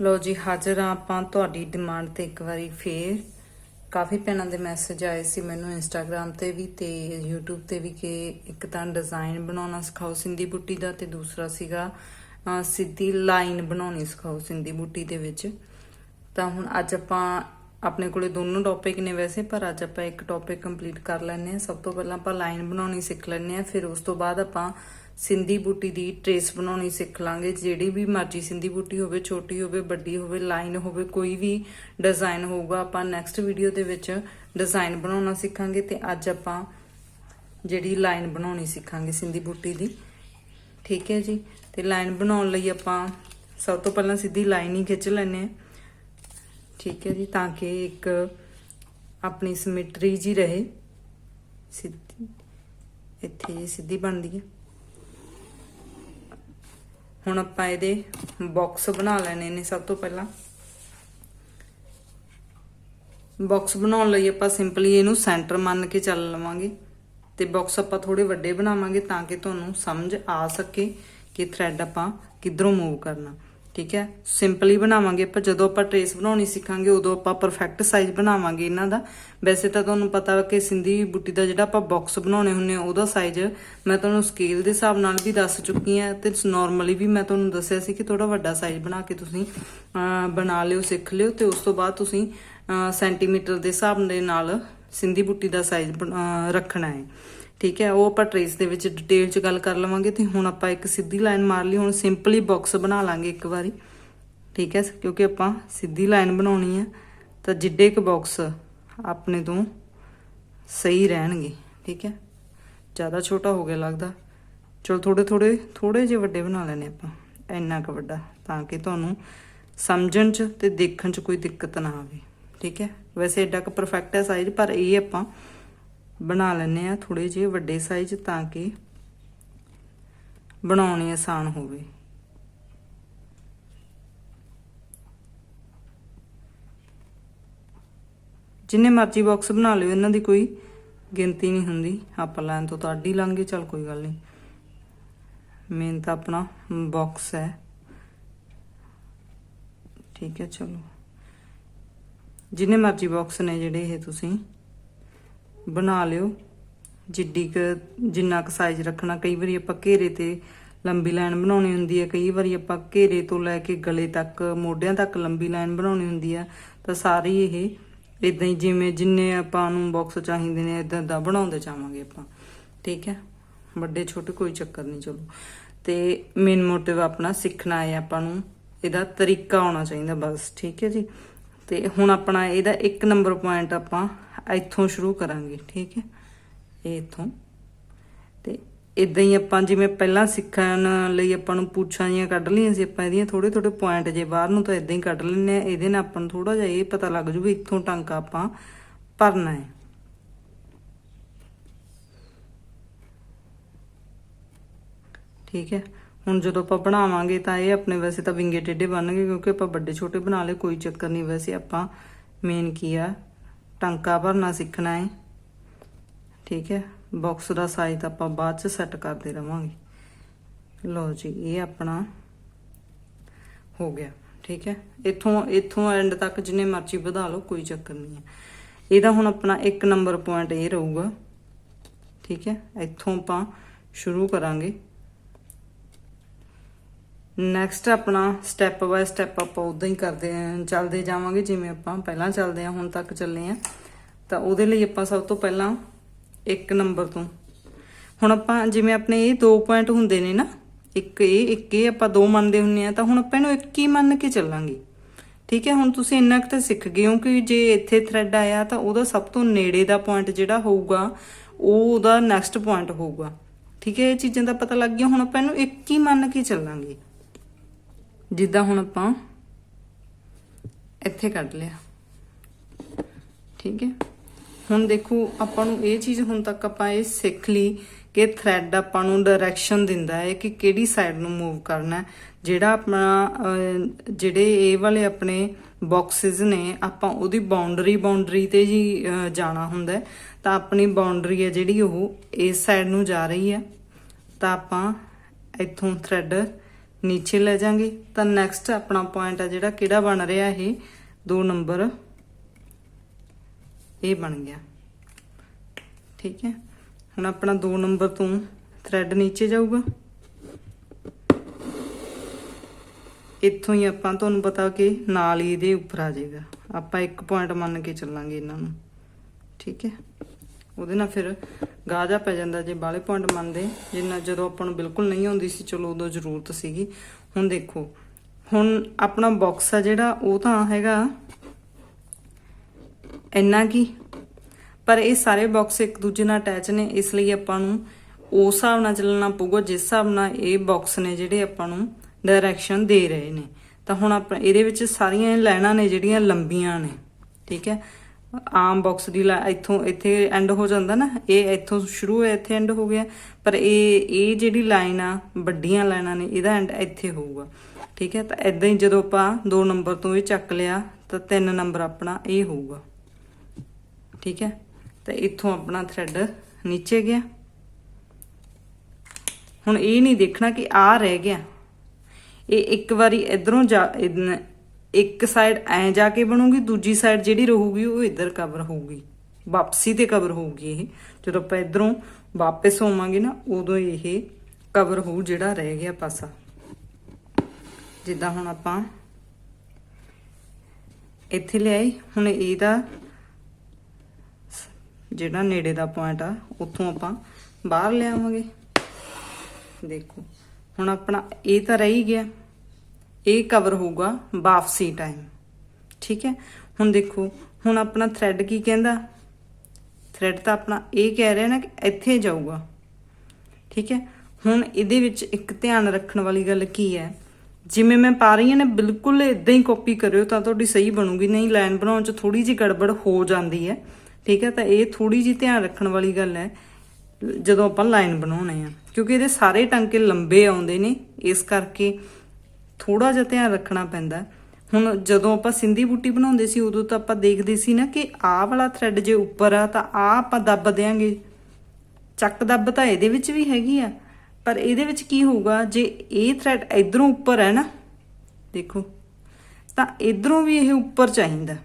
ਲੋ ਜੀ, ਹਾਜ਼ਰ ਆ ਆਪਾਂ ਤੁਹਾਡੀ ਡਿਮਾਂਡ ਤੇ ਇੱਕ ਵਾਰੀ ਫੇਰ। ਕਾਫੀ ਭੈਣਾਂ ਦੇ ਮੈਸੇਜ ਆਏ ਸੀ ਮੈਨੂੰ ਇੰਸਟਾਗ੍ਰam ਤੇ ਵੀ ਤੇ YouTube ਤੇ ਵੀ ਕਿ ਇੱਕ ਤਾਂ ਡਿਜ਼ਾਈਨ ਬਣਾਉਣਾ ਸਿਖਾਓ ਸਿੰਧੀ ਬੁੱਟੀ ਦਾ ਤੇ ਦੂਸਰਾ ਸੀਗਾ ਸਿੱਧੀ ਲਾਈਨ ਬਣਾਉਣੀ ਸਿਖਾਓ ਸਿੰਧੀ ਬੁੱਟੀ ਦੇ ਵਿੱਚ। ਤਾਂ ਹੁਣ ਅੱਜ ਆਪਾਂ ਆਪਣੇ ਕੋਲੇ ਦੋਨੋਂ ਟੌਪਿਕ ਨੇ ਵੈਸੇ, ਪਰ ਅੱਜ ਆਪਾਂ ਇੱਕ ਟੌਪਿਕ ਕੰਪਲੀਟ ਕਰ ਲੈਂਦੇ ਹਾਂ। ਸਭ ਤੋਂ ਪਹਿਲਾਂ ਆਪਾਂ ਲਾਈਨ ਬਣਾਉਣੀ ਸਿੱਖ ਲੈਂਦੇ ਹਾਂ, ਫਿਰ ਉਸ ਤੋਂ ਬਾਅਦ ਆਪਾਂ ਸਿੰਧੀ ਬੂਟੀ ਦੀ ਟ੍ਰੇਸ ਬਣਾਉਣੀ ਸਿੱਖ ਲਾਂਗੇ। ਜਿਹੜੀ ਵੀ ਮਰਜ਼ੀ ਸਿੰਧੀ ਬੂਟੀ ਹੋਵੇ, ਛੋਟੀ ਹੋਵੇ, ਵੱਡੀ ਹੋਵੇ ਲਾਈਨ ਹੋਵੇ, ਕੋਈ ਵੀ ਡਿਜ਼ਾਈਨ ਹੋਊਗਾ, ਆਪਾਂ ਨੈਕਸਟ ਵੀਡੀਓ ਦੇ ਵਿੱਚ ਡਿਜ਼ਾਈਨ ਬਣਾਉਣਾ ਸਿੱਖਾਂਗੇ ਤੇ ਅੱਜ ਆਪਾਂ ਜਿਹੜੀ ਲਾਈਨ ਬਣਾਉਣੀ ਸਿੱਖਾਂਗੇ ਸਿੰਧੀ ਬੂਟੀ ਦੀ। ਠੀਕ ਹੈ ਜੀ? ਤੇ ਲਾਈਨ ਬਣਾਉਣ ਲਈ ਆਪਾਂ ਸਭ ਤੋਂ ਪਹਿਲਾਂ ਸਿੱਧੀ ਲਾਈਨ ਹੀ ਖਿੱਚ ਲੈਂਦੇ ਹਾਂ। ਠੀਕ ਹੈ ਜੀ? ਤਾਂ ਕਿ ਇੱਕ ਆਪਣੀ ਸਿਮਟਰੀ ਜੀ ਰਹੇ। ਸਿੱਧੀ, ਇੱਥੇ ਸਿੱਧੀ ਬਣਦੀ ਹੈ। ਹੁਣ ਆਪਾਂ ਇਹਦੇ ਬਾਕਸ ਬਣਾ ਲੈਣੇ ਨੇ ਸਭ ਤੋਂ ਪਹਿਲਾਂ। ਬਾਕਸ ਬਣਾਉਣ ਲਈ ਆਪਾਂ ਸਿੰਪਲੀ ਇਹਨੂੰ ਸੈਂਟਰ ਮੰਨ ਕੇ ਚੱਲ ਲਵਾਂਗੇ ਤੇ ਬਾਕਸ ਆਪਾਂ ਥੋੜੇ ਵੱਡੇ ਬਣਾਵਾਂਗੇ ਤਾਂ ਕਿ ਤੁਹਾਨੂੰ ਸਮਝ ਆ ਸਕੇ ਕਿ ਥ੍ਰੈਡ ਆਪਾਂ ਕਿੱਧਰੋਂ ਮੂਵ ਕਰਨਾ। ਠੀਕ ਹੈ? ਸਿੰਪਲੀ ਬਣਾਵਾਂਗੇ, ਆਪਾਂ ਜਦੋਂ ਆਪਾਂ ਟ੍ਰੇਸ ਬਣਾਉਣੀ ਸਿੱਖਾਂਗੇ, ਉਦੋਂ ਆਪਾਂ ਪਰਫੈਕਟ ਸਾਈਜ਼ ਬਣਾਵਾਂਗੇ ਇਹਨਾਂ ਦਾ। ਵੈਸੇ ਤਾਂ ਤੁਹਾਨੂੰ ਪਤਾ ਕਿ ਸਿੰਧੀ ਬੁੱਟੀ ਦਾ ਜਿਹੜਾ ਆਪਾਂ ਬਾਕਸ ਬਣਾਉਣੇ ਹੁੰਨੇ ਆ ਉਹਦਾ ਸਾਈਜ਼ ਮੈਂ ਤੁਹਾਨੂੰ ਸਕੇਲ ਦੇ ਹਿਸਾਬ ਨਾਲ ਵੀ ਦੱਸ ਚੁੱਕੀ ਆ ਤੇ ਨਾਰਮਲੀ ਵੀ ਮੈਂ ਤੁਹਾਨੂੰ ਦੱਸਿਆ ਸੀ ਕਿ ਥੋੜਾ ਵੱਡਾ ਸਾਈਜ਼ ਬਣਾ ਕੇ ਤੁਸੀਂ ਬਣਾ ਲਿਓ, ਸਿੱਖ ਲਿਓ ਤੇ ਉਸ ਤੋਂ ਬਾਅਦ ਤੁਸੀਂ ਸੈਂਟੀਮੀਟਰ ਦੇ ਹਿਸਾਬ ਦੇ ਨਾਲ ਸਿੰਧੀ ਬੁੱਟੀ ਦਾ ਸਾਈਜ਼ ਰੱਖਣਾ ਹੈ। ਠੀਕ ਹੈ, ਉਹ ਆਪਾਂ ਟ੍ਰੇਸ ਦੇ ਵਿੱਚ ਡਿਟੇਲ ਚ ਗੱਲ ਕਰ ਲਵਾਂਗੇ ਤੇ ਹੁਣ ਆਪਾਂ ਇੱਕ ਸਿੱਧੀ ਲਾਈਨ ਮਾਰ ਲਈ, ਹੁਣ ਸਿੰਪਲੀ ਬਾਕਸ ਬਣਾ ਲਾਂਗੇ ਇੱਕ ਵਾਰੀ। ਠੀਕ ਹੈ, ਕਿਉਂਕਿ ਆਪਾਂ ਸਿੱਧੀ ਲਾਈਨ ਬਣਾਉਣੀ ਹੈ, ਤਾਂ ਜਿੱਡੇ ਕ ਬਾਕਸ ਆਪਣੇ ਤੋਂ ਸਹੀ ਰਹਿਣਗੇ। ਠੀਕ ਹੈ, ਜ਼ਿਆਦਾ ਛੋਟਾ ਹੋ ਗਿਆ ਲੱਗਦਾ। ਚਲੋ ਥੋੜੇ ਥੋੜੇ ਥੋੜੇ ਜਿਹੇ ਵੱਡੇ ਬਣਾ ਲੈਣੇ ਆਪਾਂ, ਇੰਨਾ ਕੁ ਵੱਡਾ, ਤਾਂ ਕਿ ਤੁਹਾਨੂੰ ਸਮਝਣ ਚ ਤੇ ਦੇਖਣ ਚ ਕੋਈ ਦਿੱਕਤ ਨਾ ਆਵੇ। ਠੀਕ ਹੈ, ਵੈਸੇ ਏਡਾ ਕੁ ਪਰਫੈਕਟ ਹੈ ਸਾਈਜ਼ ਪਰ ਇਹ ਆਪਾਂ ਬਣਾ ਲੈਣੇ ਆ ਥੋੜੇ ਜਿਹੇ ਵੱਡੇ ਸਾਈਜ਼ ਤਾਂ ਕਿ ਬਣਾਉਣੀ ਆਸਾਨ ਹੋਵੇ। ਜਿੰਨੇ ਮਰਜ਼ੀ ਬਾਕਸ ਬਣਾ ਲਿਓ, ਇਹਨਾਂ ਦੀ ਕੋਈ ਗਿਣਤੀ ਨਹੀਂ ਹੁੰਦੀ। ਆਪਾਂ ਲੈਣ ਤੋਂ ਤਾਂ ਅੱਡ ਹੀ ਲੰਘੇ ਚੱਲ ਕੋਈ ਗੱਲ ਨਹੀਂ। ਮੇਨ ਤਾਂ ਆਪਣਾ ਬਾਕਸ ਹੈ। ਠੀਕ ਹੈ, ਚਲੋ। ਜਿੰਨੇ ਮਰਜ਼ੀ ਬਾਕਸ ਨੇ ਜਿਹੜੇ ਇਹ ਤੁਸੀਂ ਬਣਾ ਲਿਓ। ਜਿੱਡੀ ਕ ਜਿੰਨਾ ਕ ਸਾਈਜ਼ ਰੱਖਣਾ, ਕਈ ਵਾਰੀ ਆਪਾਂ ਘੇਰੇ ਤੇ ਲੰਬੀ ਲਾਈਨ ਬਣਾਉਣੀ ਹੁੰਦੀ ਹੈ, ਕਈ ਵਾਰੀ ਆਪਾਂ ਘੇਰੇ ਤੋਂ ਲੈ ਕੇ ਗਲੇ ਤੱਕ, ਮੋਢਿਆਂ ਤੱਕ ਲੰਬੀ ਲਾਈਨ ਬਣਾਉਣੀ ਹੁੰਦੀ ਹੈ। ਤਾਂ ਸਾਰੀ ਇਹ ਇਦਾਂ ਹੀ ਜਿਵੇਂ ਜਿੰਨੇ ਆਪਾਂ ਨੂੰ ਬਾਕਸ ਚਾਹੀਦੇ ਨੇ ਇਦਾਂ ਦਾ ਬਣਾਉਂਦੇ ਜਾਵਾਂਗੇ ਆਪਾਂ। ਠੀਕ ਹੈ? ਵੱਡੇ ਛੋਟੇ ਕੋਈ ਚੱਕਰ ਨਹੀਂ, ਚਲੋ। ਤੇ ਮੇਨ ਮੋਟਿਵ ਆਪਣਾ ਸਿੱਖਣਾ ਹੈ ਆਪਾਂ ਨੂੰ। ਇਹਦਾ ਤਰੀਕਾ ਆਉਣਾ ਚਾਹੀਦਾ ਬਸ। ਠੀਕ ਹੈ ਜੀ? ਤੇ ਹੁਣ ਆਪਣਾ ਇਹਦਾ ਇੱਕ ਨੰਬਰ ਪੁਆਇੰਟ ਆਪਾਂ ਇੱਥੋਂ ਸ਼ੁਰੂ ਕਰਾਂਗੇ, ਠੀਕ ਹੈ? ਇਹ ਇੱਥੋਂ। ਤੇ ਇਦਾਂ ਹੀ ਆਪਾਂ ਜਿਵੇਂ ਪਹਿਲਾਂ ਸਿੱਖਣ ਲਈ ਆਪਾਂ ਨੂੰ ਪੁੱਛਾਂ ਜੀਆਂ ਕੱਢ ਲਈਆਂ ਸੀ, ਆਪਾਂ ਇਹਦੀਆਂ ਥੋੜੇ ਥੋੜੇ ਪੁਆਇੰਟ ਜੇ ਬਾਹਰ ਨੂੰ ਤਾਂ ਇਦਾਂ ਹੀ ਕੱਢ ਲੈਣੇ ਆ ਇਹਦੇ ਨਾਲ ਆਪਾਂ ਨੂੰ ਥੋੜਾ ਜਿਹਾ ਇਹ ਪਤਾ ਲੱਗ ਜੂ ਵੀ ਇੱਥੋਂ ਟਾਂਕਾ ਆਪਾਂ ਭਰਨਾ ਹੈ। ਠੀਕ ਹੈ? ਹੁਣ ਜਦੋਂ ਆਪਾਂ ਬਣਾਵਾਂਗੇ ਤਾਂ ਇਹ ਆਪਣੇ ਵੈਸੇ ਤਾਂ ਵਿੰਗੇ ਟੇਢੇ ਬਣਨਗੇ ਕਿਉਂਕਿ ਆਪਾਂ ਵੱਡੇ ਛੋਟੇ ਬਣਾ ਲਏ, ਕੋਈ ਚੱਕਰ ਨਹੀਂ। ਵੈਸੇ ਆਪਾਂ ਮੇਨ ਕੀ ਆ? ਟਾਂਕਾ ਭਰਨਾ ਸਿੱਖਣਾ ਹੈ। ਠੀਕ ਹੈ? ਬਾਕਸ ਦਾ ਸਾਈਜ਼ ਤਾਂ ਆਪਾਂ ਬਾਅਦ ਚ ਸੈੱਟ ਕਰਦੇ ਰਵਾਂਗੇ। ਲਓ ਜੀ, ਇਹ ਆਪਣਾ ਹੋ ਗਿਆ। ਠੀਕ ਹੈ? ਇੱਥੋਂ ਇੱਥੋਂ ਐਂਡ ਤੱਕ ਜਿੰਨੇ ਮਰਜ਼ੀ ਵਧਾ ਲਓ, ਕੋਈ ਚੱਕਰ ਨਹੀਂ ਹੈ। ਇਹਦਾ ਹੁਣ ਆਪਣਾ ਇੱਕ ਨੰਬਰ ਪੁਆਇੰਟ ਇਹ ਰਹੂਗਾ। ਠੀਕ ਹੈ? ਇੱਥੋਂ ਆਪਾਂ ਸ਼ੁਰੂ ਕਰਾਂਗੇ। ਨੈਕਸਟ ਆਪਣਾ ਸਟੈਪ ਬਾਏ ਸਟੈਪ ਆਪਾਂ ਉਦਾਂ ਹੀ ਕਰਦੇ ਚੱਲਦੇ ਜਾਵਾਂਗੇ ਜਿਵੇਂ ਆਪਾਂ ਪਹਿਲਾਂ ਚੱਲਦੇ ਆਂ ਹੁਣ ਤੱਕ ਚੱਲੇ ਆਂ ਤਾਂ ਉਹਦੇ ਲਈ ਆਪਾਂ ਸਭ ਤੋਂ ਪਹਿਲਾਂ ਇੱਕ ਨੰਬਰ ਤੋਂ। ਹੁਣ ਆਪਾਂ ਜਿਵੇਂ ਆਪਣੇ ਇਹ ਦੋ ਪੁਆਇੰਟ ਹੁੰਦੇ ਨੇ ਨਾ, ਇੱਕ ਇਹ ਇੱਕ ਇਹ ਆਪਾਂ ਦੋ ਮੰਨਦੇ ਹੁੰਨੇ ਆ ਤਾਂ ਹੁਣ ਆਪਾਂ ਇਹਨੂੰ ਇੱਕ ਹੀ ਮੰਨ ਕੇ ਚੱਲਾਂਗੇ। ਠੀਕ ਹੈ, ਹੁਣ ਤੁਸੀਂ ਇੰਨਾ ਕੁ ਤਾਂ ਸਿੱਖ ਗਏ ਹੋ ਕਿ ਜੇ ਇੱਥੇ ਥ੍ਰੈਡ ਆਇਆ ਤਾਂ ਉਹਦਾ ਸਭ ਤੋਂ ਨੇੜੇ ਦਾ ਪੁਆਇੰਟ ਜਿਹੜਾ ਹੋਊਗਾ, ਉਹ ਉਹਦਾ ਨੈਕਸਟ ਪੁਆਇੰਟ ਹੋਊਗਾ। ਠੀਕ ਹੈ, ਇਹ ਚੀਜ਼ਾਂ ਦਾ ਪਤਾ ਲੱਗ ਗਿਆ, ਹੁਣ ਆਪਾਂ ਇਹਨੂੰ ਇੱਕ ਹੀ ਮੰਨ ਕੇ ਚੱਲਾਂਗੇ। ਜਿੱਦਾਂ ਹੁਣ ਆਪਾਂ ਇੱਥੇ ਕੱਢ ਲਿਆ। ਠੀਕ ਹੈ? ਹੁਣ ਦੇਖੋ, ਆਪਾਂ ਨੂੰ ਇਹ ਚੀਜ਼ ਹੁਣ ਤੱਕ ਆਪਾਂ ਇਹ ਸਿੱਖ ਲਈ ਕਿ ਥ੍ਰੈਡ ਆਪਾਂ ਨੂੰ ਡਾਇਰੈਕਸ਼ਨ ਦਿੰਦਾ ਹੈ ਕਿ ਕਿਹੜੀ ਸਾਈਡ ਨੂੰ ਮੂਵ ਕਰਨਾ ਜਿਹੜਾ ਆਪਣਾ ਜਿਹੜੇ ਇਹ ਵਾਲੇ ਆਪਣੇ ਬਾਕਸਸ ਨੇ, ਆਪਾਂ ਉਹਦੀ ਬਾਉਂਡਰੀ ਬਾਉਂਡਰੀ ਤੇ ਜੀ ਜਾਣਾ ਹੁੰਦਾ ਤਾਂ ਆਪਣੀ ਬਾਉਂਡਰੀ ਹੈ ਜਿਹੜੀ ਉਹ ਇਸ ਸਾਈਡ ਨੂੰ ਜਾ ਰਹੀ ਹੈ। ਤਾਂ ਆਪਾਂ ਇੱਥੋਂ ਥ੍ਰੈਡ ਨੀਚੇ ਲੈ ਜਾਾਂਗੇ। ਤਾਂ ਨੈਕਸਟ ਆਪਣਾ ਪੁਆਇੰਟ ਆ ਜਿਹੜਾ ਕਿਹੜਾ ਬਣ ਰਿਹਾ ਇਹ? 2 ਨੰਬਰ ਇਹ ਬਣ ਗਿਆ। ਠੀਕ ਹੈ। ਹੁਣ ਆਪਣਾ 2 ਨੰਬਰ ਤੋਂ ਥ੍ਰੈਡ ਨੀਚੇ ਜਾਊਗਾ। ਇੱਥੋਂ ਹੀ ਆਪਾਂ ਤੁਹਾਨੂੰ ਪਤਾ ਕਿ ਨਾਲ ਹੀ ਇਹਦੇ ਉੱਪਰ ਆ ਜਾਏਗਾ। ਆਪਾਂ ਇੱਕ ਪੁਆਇੰਟ ਮੰਨ ਕੇ ਚੱਲਾਂਗੇ ਇਹਨਾਂ ਨੂੰ। ਠੀਕ ਹੈ। ਉਹਦੇ ਨਾਲ ਫਿਰ ਗਾਜਾ ਪੈ ਜਾਂਦਾ ਜੇ ਬਾਲੇ ਪੁਆਇੰਟ ਮੰਨਦੇ ਜਿੰਨਾ ਜਦੋਂ ਆਪਾਂ ਨੂੰ ਬਿਲਕੁਲ ਨਹੀਂ ਆਉਂਦੀ ਸੀ, ਚਲੋ ਉਦੋਂ ਜ਼ਰੂਰਤ ਸੀਗੀ। ਹੁਣ ਦੇਖੋ, ਹੁਣ ਆਪਣਾ ਬਾਕਸ ਆ ਜਿਹੜਾ, ਉਹ ਤਾਂ ਹੈਗਾ ਇੰਨਾ ਕੀ। ਪਰ ਇਹ ਸਾਰੇ ਬਾਕਸ ਇੱਕ ਦੂਜੇ ਨਾਲ ਅਟੈਚ ਨੇ, ਇਸ ਲਈ ਆਪਾਂ ਨੂੰ ਉਸ ਹਿਸਾਬ ਨਾਲ ਚੱਲਣਾ ਪਊਗਾ, ਜਿਸ ਹਿਸਾਬ ਨਾਲ ਇਹ ਬਾਕਸ ਨੇ ਜਿਹੜੇ ਆਪਾਂ ਨੂੰ ਡਾਇਰੈਕਸ਼ਨ ਦੇ ਰਹੇ ਨੇ। ਤਾਂ ਹੁਣ ਆਪਾਂ, ਇਹਦੇ ਵਿੱਚ ਸਾਰੀਆਂ ਇਹ ਲਾਈਨਾਂ ਨੇ ਜਿਹੜੀਆਂ ਲੰਬੀਆਂ ਨੇ, ਠੀਕ ਹੈ? ਆਮ ਬਾਕਸ ਦੀ ਇੱਥੋਂ, ਇੱਥੇ ਐਂਡ ਹੋ ਜਾਂਦਾ ਨਾ, ਇਹ ਇੱਥੋਂ ਸ਼ੁਰੂ ਹੋਇਆ, ਇੱਥੇ ਐਂਡ ਹੋ ਗਿਆ। ਪਰ ਇਹ ਇਹ ਜਿਹੜੀ ਲਾਈਨ ਆ, ਵੱਡੀਆਂ ਲਾਈਨਾਂ ਨੇ, ਇਹਦਾ ਐਂਡ ਇੱਥੇ ਹੋਊਗਾ। ਠੀਕ ਹੈ, ਤਾਂ ਇਦਾਂ ਹੀ ਜਦੋਂ ਆਪਾਂ 2 ਨੰਬਰ ਤੋਂ ਇਹ ਚੱਕ ਲਿਆ, ਤਾਂ 3 ਨੰਬਰ ਆਪਣਾ ਇਹ ਹੋਊਗਾ। ਠੀਕ ਹੈ, ਤਾਂ ਇੱਥੋਂ ਆਪਣਾ ਥ੍ਰੈਡ ਨੀਚੇ ਗਿਆ। ਹੁਣ ਇਹ ਨਹੀਂ ਦੇਖਣਾ ਕਿ ਆ ਰਹਿ ਗਿਆ। ਇਹ ਇੱਕ ਵਾਰੀ ਇਧਰੋਂ ਜਾ ਇੱਕ ਸਾਈਡ ਐ ਜਾ ਕੇ ਬਣੂਗੀ, ਦੂਜੀ ਸਾਈਡ ਜਿਹੜੀ ਰਹੂਗੀ ਉਹ ਇੱਧਰ ਕਵਰ ਹੋਊਗੀ। ਵਾਪਸੀ ਤੇ ਕਵਰ ਹੋਊਗੀ ਇਹ। ਜਦੋਂ ਆਪਾਂ ਇਧਰੋਂ ਵਾਪਸ ਹੋਵਾਂਗੇ ਨਾ, ਉਦੋਂ ਇਹ ਕਵਰ ਹੋਊ ਜਿਹੜਾ ਰਹਿ ਗਿਆ ਪਾਸਾ। ਜਿੱਦਾਂ ਹੁਣ ਆਪਾਂ ਇੱਥੇ ਲਿਆਏ, ਹੁਣ ਇਹਦਾ ਜਿਹੜਾ ਨੇੜੇ ਦਾ ਪੁਆਇੰਟ ਆ, ਉੱਥੋਂ ਆਪਾਂ ਬਾਹਰ ਲਿਆਵਾਂਗੇ। ਦੇਖੋ, ਹੁਣ ਆਪਣਾ ਇਹ ਤਾਂ ਰਹੀ ਹੀ ਗਿਆ। ਇਹ ਕਵਰ ਹੋਊਗਾ ਵਾਪਸੀ ਟਾਈਮ ਠੀਕ ਹੈ? ਹੁਣ ਦੇਖੋ, ਹੁਣ ਆਪਣਾ ਥ੍ਰੈਡ ਕੀ ਕਹਿੰਦਾ? ਥ੍ਰੈਡ ਤਾਂ ਆਪਣਾ ਇਹ ਕਹਿ ਰਿਹਾ ਨਾ ਕਿ ਇੱਥੇ ਜਾਊਗਾ। ਠੀਕ ਹੈ? ਹੁਣ ਇਹਦੇ ਵਿੱਚ ਇੱਕ ਧਿਆਨ ਰੱਖਣ ਵਾਲੀ ਗੱਲ ਕੀ ਹੈ? ਜਿਵੇਂ ਮੈਂ ਪਾ ਰਹੀ ਹਾਂ ਨਾ, ਬਿਲਕੁਲ ਇਦਾਂ ਹੀ ਕਾਪੀ ਕਰਿਓ ਤਾਂ ਤੁਹਾਡੀ ਸਹੀ ਬਣੂਗੀ। ਨਹੀਂ ਲਾਈਨ ਬਣਾਉਣ 'ਚ ਥੋੜੀ ਜਿਹੀ ਗੜਬੜ ਹੋ ਜਾਂਦੀ ਹੈ। ਠੀਕ ਹੈ? ਤਾਂ ਇਹ ਥੋੜੀ ਜਿਹੀ ਧਿਆਨ ਰੱਖਣ ਵਾਲੀ ਗੱਲ ਹੈ, ਜਦੋਂ ਆਪਾਂ ਲਾਈਨ ਬਣਾਉਣੇ ਆ। ਕਿਉਂਕਿ ਇਹਦੇ ਸਾਰੇ ਟਾਂਕੇ ਲੰਬੇ ਆਉਂਦੇ ਨੇ, ਇਸ ਕਰਕੇ ਥੋੜਾ ਜਿਹਾ ਧਿਆਨ ਰੱਖਣਾ ਪੈਂਦਾ ਹੁਣ ਜਦੋਂ ਆਪਾਂ ਸਿੰਧੀ ਬੂਟੀ ਬਣਾਉਂਦੇ ਸੀ, ਉਦੋਂ ਤਾਂ ਆਪਾਂ ਦੇਖਦੇ ਸੀ ਨਾ ਕਿ ਆਹ ਵਾਲਾ ਥ੍ਰੈਡ ਜੇ ਉੱਪਰ ਆ, ਤਾਂ ਆਹ ਆਪਾਂ ਦੱਬ ਦਿਆਂਗੇ। ਚੱਕ ਦੱਬ ਤਾਂ ਇਹਦੇ ਵਿੱਚ ਵੀ ਹੈਗੀ ਆ। ਪਰ ਇਹਦੇ ਵਿੱਚ ਕੀ ਹੋਊਗਾ, ਜੇ ਇਹ ਥ੍ਰੈਡ ਇਧਰੋਂ ਉੱਪਰ ਹੈ ਨਾ, ਦੇਖੋ, ਤਾਂ ਇਧਰੋਂ ਵੀ ਇਹ ਉੱਪਰ ਚਾਹੀਦਾ।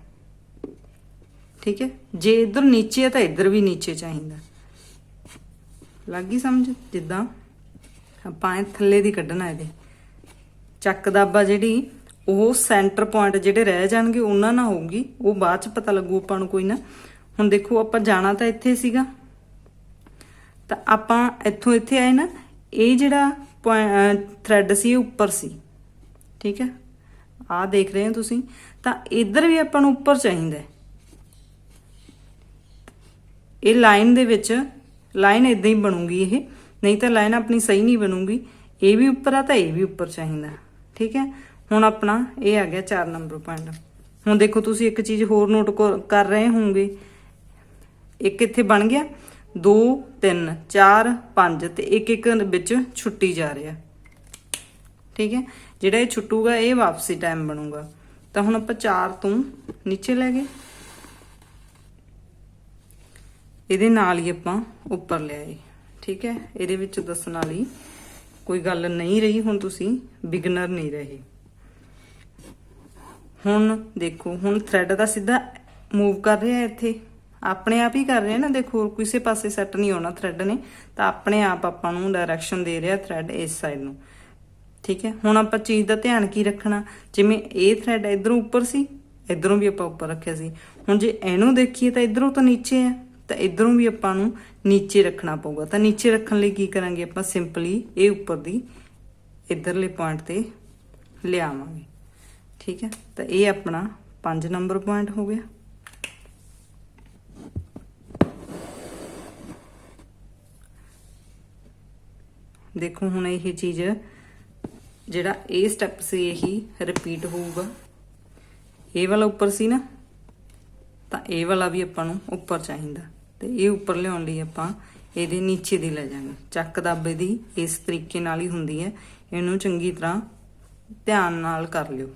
ਠੀਕ ਹੈ? ਜੇ ਇਧਰ ਨੀਚੇ ਹੈ ਤਾਂ ਇਧਰ ਵੀ ਨੀਚੇ ਚਾਹੀਦਾ। ਲੱਗੀ ਸਮਝ? ਜਿੱਦਾਂ ਆਪਾਂ ਇਹ ਥੱਲੇ ਦੀ ਕੱਢਣਾ ਇਹਦੇ। ਚੱਕ ਦਾਬਾ ਜਿਹੜੀ, ਉਹ ਸੈਂਟਰ ਪੁਆਇੰਟ ਜਿਹੜੇ ਰਹਿ ਜਾਣਗੇ, ਉਹਨਾਂ ਨਾਲ ਹੋਊਗੀ। ਉਹ ਬਾਅਦ ਚ ਪਤਾ ਲੱਗੂ ਆਪਾਂ ਨੂੰ ਕੋਈ ਨਾ। ਹੁਣ ਦੇਖੋ, ਆਪਾਂ ਜਾਣਾ ਤਾਂ ਇੱਥੇ ਸੀਗਾ। ਤਾਂ ਆਪਾਂ ਇੱਥੋਂ ਇੱਥੇ ਆਏ ਨਾ, ਇਹ ਜਿਹੜਾ ਥ੍ਰੈਡ ਸੀ, ਇਹ ਉੱਪਰ ਸੀ। ਠੀਕ ਹੈ? ਆਹ ਦੇਖ ਰਹੇ ਹੋ ਤੁਸੀਂ। ਤਾਂ ਇੱਧਰ ਵੀ ਆਪਾਂ ਨੂੰ ਉੱਪਰ ਚਾਹੀਦਾ ਹੈ। ਇਹ ਲਾਈਨ ਦੇ ਵਿੱਚ ਲਾਈਨ ਇਦਾਂ ਹੀ ਬਣੂਗੀ ਇਹ। ਨਹੀਂ ਤਾਂ ਲਾਈਨ ਆਪਣੀ ਸਹੀ ਨਹੀਂ ਬਣੂਗੀ। ਇਹ ਵੀ ਉੱਪਰ ਆ ਤਾਂ ਇਹ ਵੀ ਉੱਪਰ ਚਾਹੀਦਾ ਠੀਕ ਹੈ? ਹੁਣ ਆਪਣਾ ਇਹ ਆ ਗਿਆ 4 ਨੰਬਰ ਪੁਆਇੰਟ ਹੁਣ ਦੇਖੋ ਤੁਸੀਂ ਇੱਕ ਚੀਜ਼ ਹੋਰ ਨੋਟ ਕਰ ਰਹੇ ਹੋਵੋਗੇ। ਇੱਕ ਇੱਥੇ ਬਣ ਗਿਆ। 2 3 4 5 ਤੇ ਇੱਕ ਇੱਕ ਵਿੱਚ ਛੁੱਟੀ ਜਾ ਰਿਹਾ। ਠੀਕ ਹੈ? ਜਿਹੜਾ ਇਹ ਛੁੱਟੂਗਾ, ਇਹ ਵਾਪਸੀ ਟਾਈਮ ਬਣੂਗਾ। ਤਾਂ ਹੁਣ ਆਪਾਂ 4 ਤੋਂ ਨੀਚੇ ਲੈ ਗਏ। ਇਹਦੇ ਨਾਲ ਹੀ ਆਪਾਂ ਉੱਪਰ ਲਿਆਏ ਠੀਕ ਹੈ? ਇਹਦੇ ਵਿੱਚ ਦੱਸਣ ਵਾਲੀ ਕੋਈ ਗੱਲ ਨਹੀਂ ਰਹੀ ਹੁਣ ਤੁਸੀਂ ਬਿਗਨਰ ਨਹੀਂ ਰਹੇ। ਹੁਣ ਦੇਖੋ, ਹੁਣ ਥ੍ਰੈਡ ਦਾ ਸਿੱਧਾ ਮੂਵ ਕਰ ਰਿਹਾ ਇੱਥੇ। ਆਪਣੇ ਆਪ ਹੀ ਕਰ ਰਿਹਾ ਨਾ, ਦੇਖੋ ਕਿਸੇ ਪਾਸੇ ਸੈੱਟ ਨਹੀਂ ਹੋਣਾ ਥ੍ਰੈਡ ਨੇ। ਤਾਂ ਆਪਣੇ ਆਪ ਆਪਾਂ ਨੂੰ ਡਾਇਰੈਕਸ਼ਨ ਦੇ ਰਿਹਾ ਥ੍ਰੈਡ ਇਸ ਸਾਈਡ ਨੂੰ। ਠੀਕ ਹੈ? ਹੁਣ ਆਪਾਂ ਚੀਜ਼ ਦਾ ਧਿਆਨ ਕੀ ਰੱਖਣਾ? ਜਿਵੇਂ ਇਹ ਥ੍ਰੈਡ ਇਧਰੋਂ ਉੱਪਰ ਸੀ, ਇਧਰੋਂ ਵੀ ਆਪਾਂ ਉੱਪਰ ਰੱਖਿਆ ਸੀ। ਹੁਣ ਜੇ ਇਹਨੂੰ ਦੇਖੀਏ ਤਾਂ ਇਧਰੋਂ ਤਾਂ ਨੀਚੇ ਹੈ ਤਾਂ ਇਧਰੋਂ ਵੀ ਆਪਾਂ ਨੂੰ ਨੀਚੇ ਰੱਖਣਾ ਪਊਗਾ। ਤਾਂ ਨੀਚੇ ਰੱਖਣ ਲਈ ਕੀ ਕਰਾਂਗੇ ਆਪਾਂ? ਸਿੰਪਲੀ ਇਹ ਉੱਪਰ ਦੀ ਇਧਰਲੇ ਪੁਆਇੰਟ ਤੇ ਲਿਆਵਾਂਗੇ। ਠੀਕ ਹੈ? ਤਾਂ ਇਹ ਆਪਣਾ 5 ਨੰਬਰ ਪੁਆਇੰਟ ਹੋ ਗਿਆ। ਦੇਖੋ ਹੁਣ ਇਹ ਚੀਜ਼ ਜਿਹੜਾ ਇਹ ਸਟੈਪ ਸੀ ਇਹੀ ਰਿਪੀਟ ਹੋਊਗਾ। ਇਹ ਵਾਲਾ ਉੱਪਰ ਸੀ ਨਾ? ਤਾਂ ਇਹ ਵਾਲਾ ਵੀ ਆਪਾਂ ਨੂੰ ਉੱਪਰ ਚਾਹੀਦਾ। ਤੇ ਇਹ ਉੱਪਰ ਲਿਆਉਣ ਲਈ ਆਪਾਂ ਇਹਦੇ ਨੀਚੇ ਦੀ ਲੈ ਜਾਵਾਂਗੇ। ਚੱਕ ਦਾਬੇ ਦੀ ਇਸ ਤਰੀਕੇ ਨਾਲ ਹੀ ਹੁੰਦੀ ਹੈ। ਇਹਨੂੰ ਚੰਗੀ ਤਰ੍ਹਾਂ ਧਿਆਨ ਨਾਲ ਕਰ ਲਿਓ।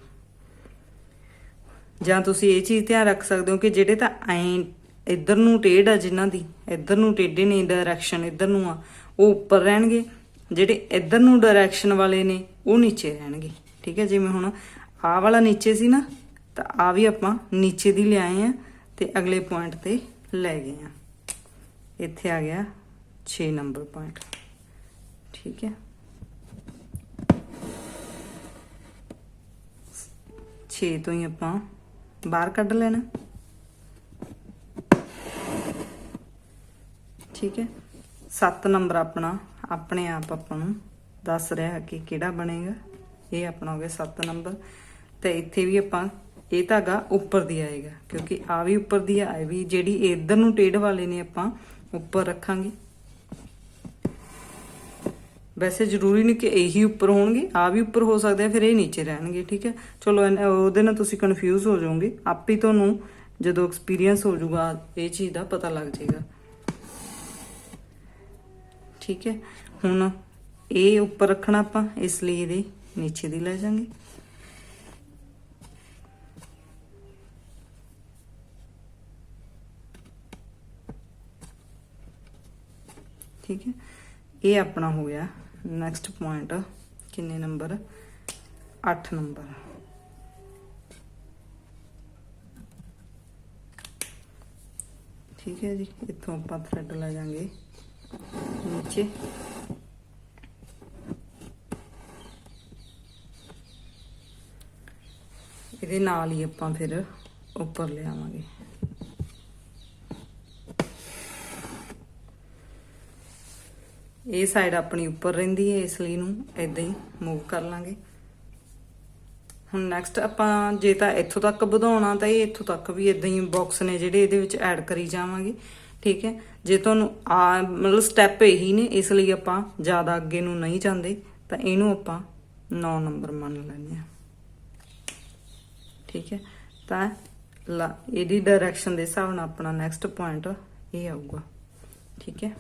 ਜਾਂ ਤੁਸੀਂ ਇਹ ਚੀਜ਼ ਧਿਆਨ ਰੱਖ ਸਕਦੇ ਹੋ ਕਿ ਜਿਹੜੇ ਤਾਂ ਐ ਇੱਧਰ ਨੂੰ ਟੇਢ ਆ ਜਿਨ੍ਹਾਂ ਦੀ, ਇੱਧਰ ਨੂੰ ਟੇਢੇ ਨੇ ਡਾਇਰੈਕਸ਼ਨ ਇੱਧਰ ਨੂੰ ਆ, ਉਹ ਉੱਪਰ ਰਹਿਣਗੇ। ਜਿਹੜੇ ਇੱਧਰ ਨੂੰ ਡਾਇਰੈਕਸ਼ਨ ਵਾਲੇ ਨੇ, ਉਹ ਨੀਚੇ ਰਹਿਣਗੇ। ਠੀਕ ਹੈ, ਜਿਵੇਂ ਹੁਣ ਆਹ ਵਾਲਾ ਨੀਚੇ ਸੀ ਨਾ, ਤਾਂ ਆ ਵੀ ਆਪਾਂ ਨੀਚੇ ਦੀ ਲਿਆਏ ਆ ਤੇ ਅਗਲੇ ਪੁਆਇੰਟ ਤੇ ਲੈ ਗਏ ਆ। ਇੱਥੇ ਆ ਗਿਆ 6 ਨੰਬਰ ਪੁਆਇੰਟ ਠੀਕ ਹੈ? 6 ਤੋਂ ਹੀ ਆਪਾਂ ਬਾਹਰ ਕੱਢ ਲੈਣਾ। ਠੀਕ ਹੈ? 7 ਨੰਬਰ ਆਪਣਾ, ਆਪਣੇ ਆਪ ਆਪਾਂ ਨੂੰ ਦੱਸ ਰਿਹਾ ਕਿ ਕਿਹੜਾ ਬਣੇਗਾ। ਇਹ ਆਪਣਾ ਹੋ ਗਿਆ 7 ਨੰਬਰ ਤੇ ਇੱਥੇ ਵੀ ਆਪਾਂ ਇਹ ਧਾਗਾ ਉੱਪਰ ਦੀ ਆਏਗਾ, ਕਿਉਂਕਿ ਆ ਵੀ ਉੱਪਰ ਦੀ ਆ ਵੀ ਜਿਹੜੀ ਇਧਰ ਨੂੰ ਟੇਢ ਵਾਲੇ ਨੇ ਆਪਾਂ ਉੱਪਰ ਰੱਖਾਂਗੇ। ਵੈਸੇ ਜ਼ਰੂਰੀ ਨਹੀਂ ਕਿ ਇਹੀ ਉੱਪਰ ਹੋਣਗੇ ਆ ਵੀ ਉੱਪਰ ਹੋ ਸਕਦੇ ਆ, ਫਿਰ ਇਹ ਨੀਚੇ ਰਹਿਣਗੇ, ਠੀਕ ਹੈ? ਚਲੋ ਉਹਦੇ ਨਾਲ ਤੁਸੀਂ ਕਨਫਿਊਜ਼ ਹੋ ਜਾਓਗੇ। ਆਪੇ ਤੁਹਾਨੂੰ ਜਦੋਂ ਐਕਸਪੀਰੀਅੰਸ ਹੋ ਜਾਊਗਾ, ਇਹ ਚੀਜ਼ ਦਾ ਪਤਾ ਲੱਗ ਜਾਏਗਾ। ਠੀਕ ਹੈ? ਹੁਣ ਇਹ ਉੱਪਰ ਰੱਖਣਾ ਆਪਾਂ, ਇਸ ਲਈ ਇਹਦੇ ਨੀਚੇ ਦੀ ਲੈ ਜਾਾਂਗੇ। ਠੀਕ ਹੈ। ਇਹ ਆਪਣਾ ਹੋ ਗਿਆ। ਨੈਕਸਟ ਪੁਆਇੰਟ ਕਿੰਨੇ ਨੰਬਰ 8 ਨੰਬਰ ਠੀਕ ਹੈ ਜੀ, ਇੱਥੋਂ ਆਪਾਂ ਥਰੈਡ ਲੈ ਜਾਾਂਗੇ ਨੀਚੇ। ਇਹਦੇ ਨਾਲ ਹੀ ਆਪਾਂ ਫਿਰ ਉੱਪਰ ਲਿਆਵਾਂਗੇ। ਇਹ ਸਾਈਡ ਆਪਣੀ ਉੱਪਰ ਰਹਿੰਦੀ ਹੈ, ਇਸ ਲਈ ਨੂੰ ਇਦਾਂ ਹੀ ਮੂਵ ਕਰ ਲਾਂਗੇ। ਹੁਣ ਨੈਕਸਟ ਆਪਾਂ ਜੇ ਤਾਂ ਇੱਥੋਂ ਤੱਕ ਵਧਾਉਣਾ ਤਾਂ ਇਹ ਇੱਥੋਂ ਤੱਕ ਵੀ ਇਦਾਂ ਹੀ ਬਾਕਸ ਨੇ ਜਿਹੜੇ ਇਹਦੇ ਵਿੱਚ ਐਡ ਕਰੀ ਜਾਵਾਂਗੇ, ਠੀਕ ਹੈ? ਜੇ ਤੁਹਾਨੂੰ ਆ ਮਤਲਬ ਸਟੈਪ ਇਹੀ ਨੇ, ਇਸ ਲਈ ਆਪਾਂ ਜ਼ਿਆਦਾ ਅੱਗੇ ਨੂੰ ਨਹੀਂ ਜਾਂਦੇ, ਤਾਂ ਇਹਨੂੰ ਆਪਾਂ 9 ਨੰਬਰ ਮੰਨ ਲੈਂਦੇ ਹਾਂ। ਠੀਕ ਹੈ? ਤਾਂ ਲਾ, ਇਹਦੀ ਡਾਇਰੈਕਸ਼ਨ ਦੇ ਹਿਸਾਬ ਨਾਲ ਆਪਣਾ ਨੈਕਸਟ ਪੁਆਇੰਟ ਇਹ ਆਊਗਾ। ਠੀਕ ਹੈ?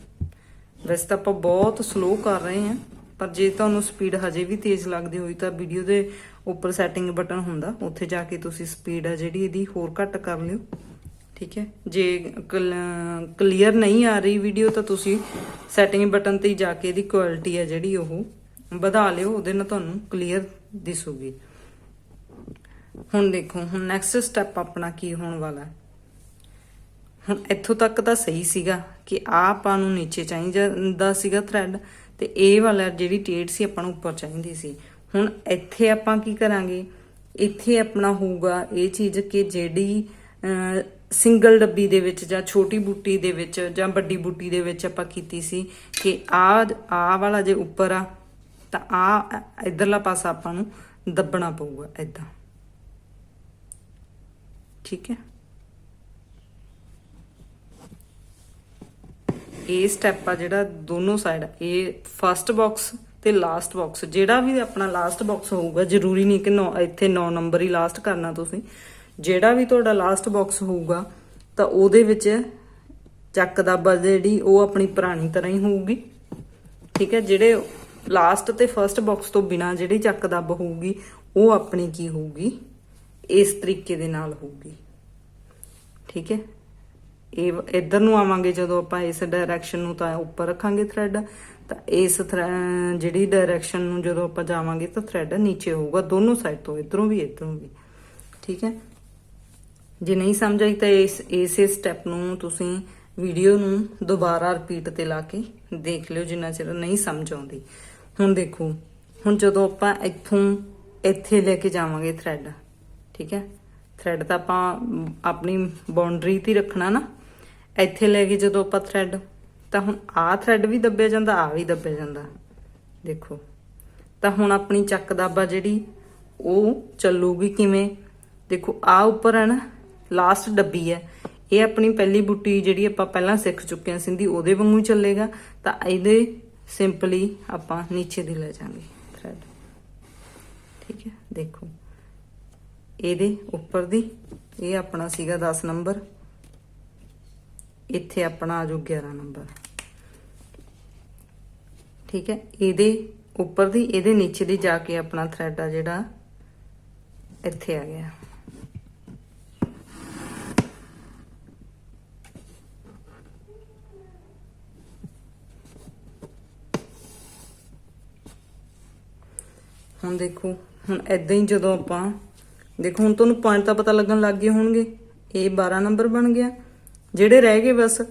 ਵੈਸੇ ਤਾਂ ਆਪਾਂ ਬਹੁਤ ਸਲੋ ਕਰ ਰਹੇ ਹਾਂ, ਪਰ ਜੇ ਤੁਹਾਨੂੰ ਸਪੀਡ ਹਜੇ ਵੀ ਤੇਜ਼ ਲੱਗਦੀ ਹੋਈ ਤਾਂ ਵੀਡੀਓ ਦੇ ਉੱਪਰ ਸੈਟਿੰਗ ਬਟਨ ਹੁੰਦਾ, ਉੱਥੇ ਜਾ ਕੇ ਤੁਸੀਂ ਸਪੀਡ ਆ ਜਿਹੜੀ ਇਹਦੀ ਹੋਰ ਘੱਟ ਕਰ ਲਿਓ। ਠੀਕ ਹੈ? ਜੇ ਕਲੀਅਰ ਨਹੀਂ ਆ ਰਹੀ ਵੀਡੀਓ ਤਾਂ ਤੁਸੀਂ ਸੈਟਿੰਗ ਬਟਨ ਤੇ ਜਾ ਕੇ ਇਹਦੀ ਕੁਆਲਿਟੀ ਆ ਜਿਹੜੀ ਉਹ ਵਧਾ ਲਿਓ, ਉਹਦੇ ਨਾਲ ਤੁਹਾਨੂੰ ਕਲੀਅਰ ਦਿਸੂਗੀ। ਹੁਣ ਦੇਖੋ, ਹੁਣ ਨੈਕਸਟ ਸਟੈਪ ਆਪਣਾ ਕੀ ਹੋਣ ਵਾਲਾ ਹੈ? ਹੁਣ ਇੱਥੋਂ ਤੱਕ ਤਾਂ ਸਹੀ ਸੀਗਾ ਕਿ ਆ ਆਪਾਂ ਨੂੰ ਨੀਚੇ ਚਾਹੀਦਾ ਸੀਗਾ ਥ੍ਰੈਡ ਤੇ ਇਹ ਵਾਲਾ ਜਿਹੜੀ ਟੇਡ ਸੀ ਆਪਾਂ ਨੂੰ ਉੱਪਰ ਚਾਹੀਦੀ ਸੀ। ਹੁਣ ਇੱਥੇ ਆਪਾਂ ਕੀ ਕਰਾਂਗੇ? ਇੱਥੇ ਆਪਣਾ ਹੋਊਗਾ ਇਹ ਚੀਜ਼ ਕਿ ਜਿਹੜੀ ਸਿੰਗਲ ਡੱਬੀ ਦੇ ਵਿੱਚ ਜਾਂ ਛੋਟੀ ਬੂਟੀ ਦੇ ਵਿੱਚ ਜਾਂ ਵੱਡੀ ਬੂਟੀ ਦੇ ਵਿੱਚ ਆਪਾਂ ਕੀਤੀ ਸੀ ਕਿ ਆ ਆ ਵਾਲਾ ਜੇ ਉੱਪਰ ਆ, ਤਾਂ ਆ ਇਧਰਲਾ ਪਾਸਾ ਆਪਾਂ ਨੂੰ ਦੱਬਣਾ ਪਊਗਾ ਇਦਾਂ ਠੀਕ ਹੈ? ਇਹ ਸਟੈਪ ਆ ਜਿਹੜਾ ਦੋਨੋਂ ਸਾਈਡ ਇਹ ਫਰਸਟ ਬਾਕਸ ਤੇ ਲਾਸਟ ਬਾਕਸ ਜਿਹੜਾ ਵੀ ਆਪਣਾ ਲਾਸਟ ਬਾਕਸ ਹੋਊਗਾ, ਜ਼ਰੂਰੀ ਨਹੀਂ ਕਿ ਨੌ- ਇੱਥੇ 9 ਨੰਬਰ ਹੀ ਲਾਸਟ ਕਰਨਾ ਤੁਸੀਂ। ਜਿਹੜਾ ਵੀ ਤੁਹਾਡਾ ਲਾਸਟ ਬਾਕਸ ਹੋਊਗਾ, ਤਾਂ ਉਹਦੇ ਵਿੱਚ ਚੱਕ ਦਾਬਾ ਜਿਹੜੀ ਉਹ ਆਪਣੀ ਪੁਰਾਣੀ ਤਰ੍ਹਾਂ ਹੀ ਹੋਊਗੀ। ਠੀਕ ਹੈ? ਜਿਹੜੇ ਲਾਸਟ ਤੇ ਫਰਸਟ ਬਾਕਸ ਤੋਂ ਬਿਨਾ ਜਿਹੜੀ ਚੱਕ ਦੱਬ ਹੋਊਗੀ, ਉਹ ਆਪਣੀ ਕੀ ਹੋਊਗੀ? ਇਸ ਤਰੀਕੇ ਦੇ ਨਾਲ ਹੋਊਗੀ। ਠੀਕ ਹੈ? ਇਹ ਇੱਧਰ ਨੂੰ ਆਵਾਂਗੇ, ਜਦੋਂ ਆਪਾਂ ਇਸ ਡਾਇਰੈਕਸ਼ਨ ਨੂੰ ਤਾਂ ਉੱਪਰ ਰੱਖਾਂਗੇ ਥ੍ਰੈਡ ਤਾਂ ਇਸ ਜਿਹੜੀ ਡਾਇਰੈਕਸ਼ਨ ਨੂੰ ਜਦੋਂ ਆਪਾਂ ਜਾਵਾਂਗੇ ਤਾਂ ਥ੍ਰੈਡ ਨੀਚੇ ਹੋਊਗਾ, ਦੋਨੋਂ ਸਾਈਡ ਤੋਂ, ਇਧਰੋਂ ਵੀ ਇਧਰੋਂ ਵੀ। ਠੀਕ ਹੈ? ਜੇ ਨਹੀਂ ਸਮਝ ਆਈ ਤਾਂ ਇਸ, ਇਸੇ ਸਟੈਪ ਨੂੰ ਤੁਸੀਂ ਵੀਡੀਓ ਨੂੰ ਦੁਬਾਰਾ ਰਿਪੀਟ ਤੇ ਲਾ ਕੇ ਦੇਖ ਲਿਓ, ਜਿੰਨਾ ਚਿਰ ਨਹੀਂ ਸਮਝ ਆਉਂਦੀ। ਹੁਣ ਦੇਖੋ, ਹੁਣ ਜਦੋਂ ਆਪਾਂ ਇੱਥੋਂ, ਇੱਥੇ ਲੈ ਕੇ ਜਾਵਾਂਗੇ ਥ੍ਰੈਡ ਠੀਕ ਹੈ? ਥ੍ਰੈਡ ਤਾਂ ਆਪਾਂ ਆਪਣੀ ਬਾਉਂਡਰੀ ਤੇ ਰੱਖਣਾ ਨਾ। ਇੱਥੇ ਲੈ ਗਏ ਜਦੋਂ ਆਪਾਂ ਥ੍ਰੈਡ ਤਾਂ ਹੁਣ ਆਹ ਥ੍ਰੈਡ ਵੀ ਦੱਬਿਆ ਜਾਂਦਾ, ਆ ਵੀ ਦੱਬਿਆ ਜਾਂਦਾ। ਦੇਖੋ, ਤਾਂ ਹੁਣ ਆਪਣੀ ਚੱਕ ਦਾਬਾ ਜਿਹੜੀ, ਉਹ ਚੱਲੂਗੀ ਕਿਵੇਂ? ਦੇਖੋ, ਆ ਉੱਪਰ ਹੈ ਨਾ ਲਾਸਟ ਡੱਬੀ ਹੈ। ਇਹ ਆਪਣੀ ਪਹਿਲੀ ਬੁੱਟੀ ਜਿਹੜੀ ਆਪਾਂ ਪਹਿਲਾਂ ਸਿੱਖ ਚੁੱਕੇ ਹਾਂ ਸਿੰਧੀ, ਉਹਦੇ ਵਾਂਗੂ ਚੱਲੇਗਾ। ਤਾਂ ਇਹਦੇ ਸਿੰਪਲੀ ਆਪਾਂ ਨੀਚੇ ਦੀ ਲੈ ਜਾਾਂਗੇ ਥ੍ਰੈਡ ਠੀਕ ਹੈ? ਦੇਖੋ, ਇਹਦੇ ਉੱਪਰ ਦੀ, ਇਹ ਆਪਣਾ ਸੀਗਾ 10 ਨੰਬਰ। ਇੱਥੇ ਆਪਣਾ ਆ ਜਾਊ 11 ਨੰਬਰ। ਠੀਕ ਹੈ? ਇਹਦੇ ਉੱਪਰ ਦੀ, ਇਹਦੇ ਨੀਚੇ ਦੀ ਜਾ ਕੇ ਆਪਣਾ ਥ੍ਰੈਡ ਆ ਜਿਹੜਾ ਇੱਥੇ ਆ ਗਿਆ। ਹੁਣ ਦੇਖੋ, ਹੁਣ ਐਦਾਂ ਹੀ ਜਦੋਂ ਆਪਾਂ, ਦੇਖੋ ਹੁਣ ਤੁਹਾਨੂੰ ਪੁਆਇੰਟ ਤਾਂ ਪਤਾ ਲੱਗਣ ਲੱਗ ਗਏ ਹੋਣਗੇ। ਇਹ 12 ਨੰਬਰ ਬਣ ਗਿਆ। ਜਿਹੜੇ ਰਹਿ ਗਏ ਬਸ,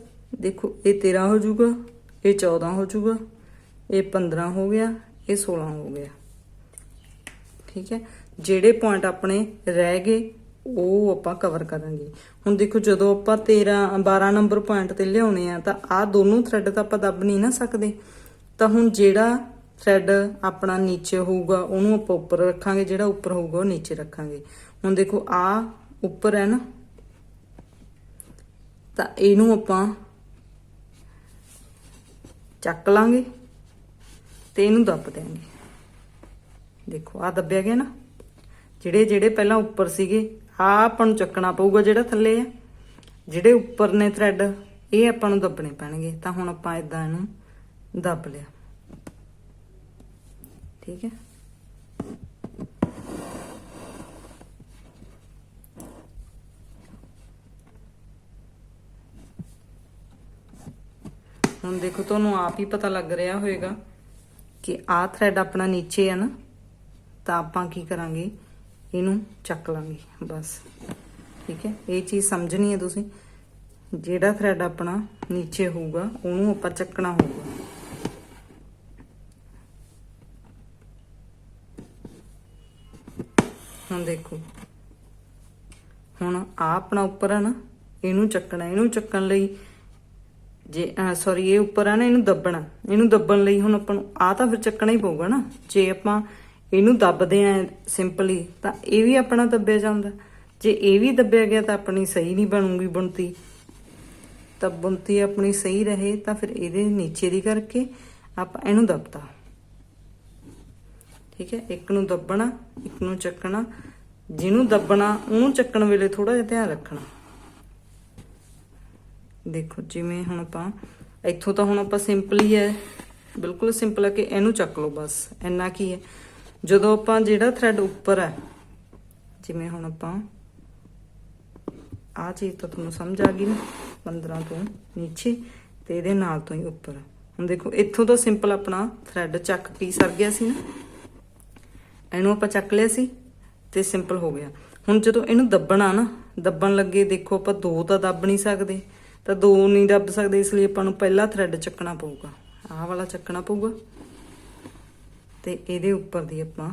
ਦੇਖੋ, ਇਹ 13 ਹੋ ਜਾਊਗਾ, ਇਹ 14 ਹੋ ਜਾਊਗਾ, ਇਹ 15 ਹੋ ਗਿਆ, ਇਹ 16 ਹੋ ਗਿਆ। ਠੀਕ ਹੈ? ਜਿਹੜੇ ਪੁਆਇੰਟ ਆਪਣੇ ਰਹਿ ਗਏ, ਉਹ ਆਪਾਂ ਕਵਰ ਕਰਾਂਗੇ। ਹੁਣ ਦੇਖੋ, ਜਦੋਂ ਆਪਾਂ 13 12 ਨੰਬਰ ਪੁਆਇੰਟ ਤੇ ਲਿਆਉਣੇ ਆ, ਤਾਂ ਆਹ ਦੋਨੋਂ ਥ੍ਰੈਡ ਤਾਂ ਆਪਾਂ ਦੱਬ ਨਹੀਂ ਨਾ ਸਕਦੇ। ਤਾਂ ਹੁਣ ਜਿਹੜਾ ਥ੍ਰੈਡ ਆਪਣਾ ਨੀਚੇ ਹੋਊਗਾ, ਉਹਨੂੰ ਆਪਾਂ ਉੱਪਰ ਰੱਖਾਂਗੇ, ਜਿਹੜਾ ਉੱਪਰ ਹੋਊਗਾ, ਉਹ ਨੀਚੇ ਰੱਖਾਂਗੇ। ਹੁਣ ਦੇਖੋ ਆ ਉੱਪਰ ਹੈ ਨਾ ਤਾਂ ਇਹਨੂੰ ਆਪਾਂ ਚੱਕ ਲਾਂਗੇ ਤੇ ਇਹਨੂੰ ਦੱਬ ਦਿਆਂਗੇ। ਦੇਖੋ ਆ ਦੱਬਿਆ ਗਿਆ ਨਾ। ਜਿਹੜੇ ਜਿਹੜੇ ਪਹਿਲਾਂ ਉੱਪਰ ਸੀਗੇ ਆ ਆਪਾਂ ਨੂੰ ਚੱਕਣਾ ਪਊਗਾ ਜਿਹੜਾ ਥੱਲੇ ਆ। ਜਿਹੜੇ ਉੱਪਰ ਨੇ ਥ੍ਰੈਡ ਇਹ ਆਪਾਂ ਨੂੰ ਦੱਬਣੇ ਪੈਣਗੇ। ਤਾਂ ਹੁਣ ਆਪਾਂ ਇਦਾਂ ਇਹਨੂੰ ਦੱਬ ਲਿਆ। ਠੀਕ ਹੈ? ਹੁਣ ਦੇਖੋ, ਤੁਹਾਨੂੰ ਆਪ ਹੀ ਪਤਾ ਲੱਗ ਰਿਹਾ ਹੋਵੇਗਾ ਕਿ ਆਹ ਥ੍ਰੈਡ ਆਪਣਾ ਨੀਚੇ ਆ ਨਾ, ਤਾਂ ਆਪਾਂ ਕੀ ਕਰਾਂਗੇ? ਇਹਨੂੰ ਚੱਕ ਲਾਂਗੇ, ਬਸ। ਠੀਕ ਹੈ? ਇਹ ਚੀਜ਼ ਸਮਝਣੀ ਹੈ ਤੁਸੀਂ। ਜਿਹੜਾ ਥ੍ਰੈਡ ਆਪਣਾ ਨੀਚੇ ਹੋਊਗਾ, ਉਹਨੂੰ ਆਪਾਂ ਚੱਕਣਾ ਹੋਊਗਾ। ਹੁਣ ਦੇਖੋ। ਹੁਣ ਆ ਆਪਣਾ ਉੱਪਰ ਆ ਨਾ, ਇਹਨੂੰ ਚੱਕਣਾ ਇਹਨੂੰ ਚੱਕਣ ਲਈ ਜੇ ਸੌਰੀ ਇਹ ਉੱਪਰ ਆ ਨਾ, ਇਹਨੂੰ ਦੱਬਣਾ। ਇਹਨੂੰ ਦੱਬਣ ਲਈ ਹੁਣ ਆਪਾਂ ਨੂੰ ਆ ਤਾਂ ਫਿਰ ਚੱਕਣਾ ਹੀ ਪਊਗਾ ਨਾ। ਜੇ ਆਪਾਂ ਇਹਨੂੰ ਦੱਬਦੇ ਆ ਸਿੰਪਲੀ, ਤਾਂ ਇਹ ਵੀ ਆਪਣਾ ਦੱਬਿਆ ਜਾਂਦਾ। ਜੇ ਇਹ ਵੀ ਦੱਬਿਆ ਗਿਆ ਤਾਂ ਆਪਣੀ ਸਹੀ ਨਹੀਂ ਬਣੂਗੀ ਬੁਣਤੀ। ਤਾਂ ਬੁਣਤੀ ਆਪਣੀ ਸਹੀ ਰਹੇ, ਤਾਂ ਫਿਰ ਇਹਦੇ ਨੀਚੇ ਦੀ ਕਰਕੇ ਆਪਾਂ ਇਹਨੂੰ ਦੱਬਤਾ। ਠੀਕ ਹੈ? ਇੱਕ ਨੂੰ ਦੱਬਣਾ, ਇੱਕ ਨੂੰ ਚੱਕਣਾ। ਜਿਹਨੂੰ ਦੱਬਣਾ, ਉਹਨੂੰ ਚੱਕਣ ਵੇਲੇ ਥੋੜਾ ਜਿਹਾ ਧਿਆਨ ਰੱਖਣਾ। ਦੇਖੋ, ਜਿਵੇਂ ਹੁਣ ਆਪਾਂ, ਇੱਥੋਂ ਤਾਂ ਹੁਣ ਆਪਾਂ ਸਿੰਪਲ ਹੀ ਹੈ। ਬਿਲਕੁਲ ਸਿੰਪਲ ਹੈ ਕਿ ਇਹਨੂੰ ਚੱਕ ਲਓ ਬਸ, ਇੰਨਾ ਕੀ ਹੈ। ਜਦੋਂ ਆਪਾਂ ਜਿਹੜਾ ਥ੍ਰੈਡ ਉੱਪਰ ਹੈ, ਜਿਵੇਂ ਹੁਣ ਆਪਾਂ ਆ ਚੀਜ਼ ਤਾਂ ਤੁਹਾਨੂੰ ਸਮਝ ਆ ਗਈ ਨਾ 15 ਤੋਂ ਨੀਚੇ, ਤੇ ਇਹਦੇ ਨਾਲ ਤੋਂ ਹੀ ਉੱਪਰ ਹੁਣ ਦੇਖੋ, ਇੱਥੋਂ ਤਾਂ ਸਿੰਪਲ ਆਪਣਾ ਥ੍ਰੈਡ ਚੱਕ ਪੀ ਸਰ ਗਿਆ ਸੀ ਨਾ। ਇਹਨੂੰ ਆਪਾਂ ਚੱਕ ਲਿਆ ਸੀ, ਤੇ ਸਿੰਪਲ ਹੋ ਗਿਆ। ਹੁਣ ਜਦੋਂ ਇਹਨੂੰ ਦੱਬਣਾ ਨਾ, ਦੱਬਣ ਲੱਗੇ ਦੇਖੋ ਆਪਾਂ ਦੋ ਤਾਂ ਦੱਬ ਨਹੀਂ ਸਕਦੇ। ਤਾਂ ਦੋ ਨਹੀਂ ਦੱਬ ਸਕਦੇ, ਇਸ ਲਈ ਆਪਾਂ ਨੂੰ ਪਹਿਲਾ ਥ੍ਰੈਡ ਚੱਕਣਾ ਪਊਗਾ। ਆਹ ਵਾਲਾ ਚੱਕਣਾ ਪਊਗਾ। ਤੇ ਇਹਦੇ ਉੱਪਰ ਦੀ ਆਪਾਂ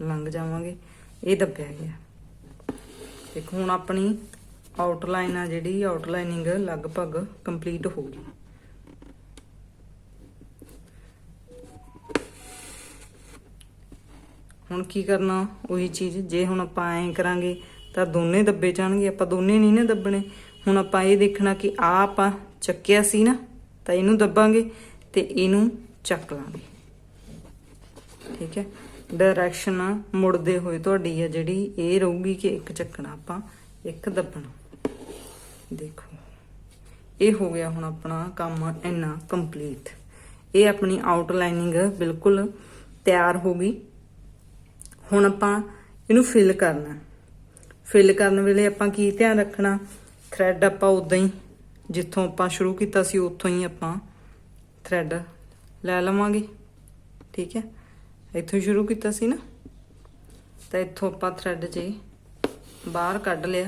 ਲੰਘ ਜਾਵਾਂਗੇ। ਇਹ ਦੱਬਿਆ ਗਿਆ। ਦੇਖੋ, ਹੁਣ ਆਪਣੀ ਆਊਟਲਾਈਨ ਆ ਜਿਹੜੀ ਆਊਟਲਾਈਨਿੰਗ ਲਗਭਗ ਕੰਪਲੀਟ ਹੋ ਗਈ। ਹੁਣ ਕੀ ਕਰਨਾ, ਉਹੀ ਚੀਜ਼, ਜੇ ਹੁਣ ਆਪਾਂ ਐਂ ਕਰਾਂਗੇ ਤਾਂ ਦੋਨੇ ਦੱਬੇ ਜਾਣਗੇ। ਆਪਾਂ ਦੋਨੇ ਨਹੀਂ ਨਾ ਦੱਬਣੇ। ਹੁਣ ਆਪਾਂ ਇਹ ਦੇਖਣਾ ਕਿ ਆ ਆਪਾਂ ਚੱਕਿਆ ਸੀ ਨਾ, ਤਾਂ ਇਹਨੂੰ ਦੱਬਾਂਗੇ ਤੇ ਇਹਨੂੰ ਚੱਕ ਲਾਂਗੇ। ਠੀਕ ਹੈ? ਡਾਇਰੈਕਸ਼ਨ ਮੁੜਦੇ ਹੋਏ ਤੁਹਾਡੀ ਹੈ ਜਿਹੜੀ ਇਹ ਰਹੂਗੀ ਕਿ ਇੱਕ ਚੱਕਣਾ ਆਪਾਂ, ਇੱਕ ਦੱਬਣਾ। ਦੇਖੋ, ਇਹ ਹੋ ਗਿਆ ਹੁਣ ਆਪਣਾ ਕੰਮ ਇੰਨਾ ਕੰਪਲੀਟ ਇਹ ਆਪਣੀ ਆਊਟਲਾਈਨਿੰਗ ਬਿਲਕੁਲ ਤਿਆਰ ਹੋ ਗਈ। ਹੁਣ ਆਪਾਂ ਇਹਨੂੰ ਫਿਲ ਕਰਨਾ। ਫਿਲ ਕਰਨ ਵੇਲੇ ਆਪਾਂ ਕੀ ਧਿਆਨ ਰੱਖਣਾ? ਥ੍ਰੈਡ ਆਪਾਂ ਉਦਾਂ ਹੀ ਜਿੱਥੋਂ ਆਪਾਂ ਸ਼ੁਰੂ ਕੀਤਾ ਸੀ, ਉੱਥੋਂ ਹੀ ਆਪਾਂ ਥ੍ਰੈਡ ਲੈ ਲਵਾਂਗੇ। ਠੀਕ ਹੈ? ਇੱਥੋਂ ਸ਼ੁਰੂ ਕੀਤਾ ਸੀ ਨਾ? ਤਾਂ ਇੱਥੋਂ ਆਪਾਂ ਥ੍ਰੈਡ ਜੇ ਬਾਹਰ ਕੱਢ ਲਿਆ।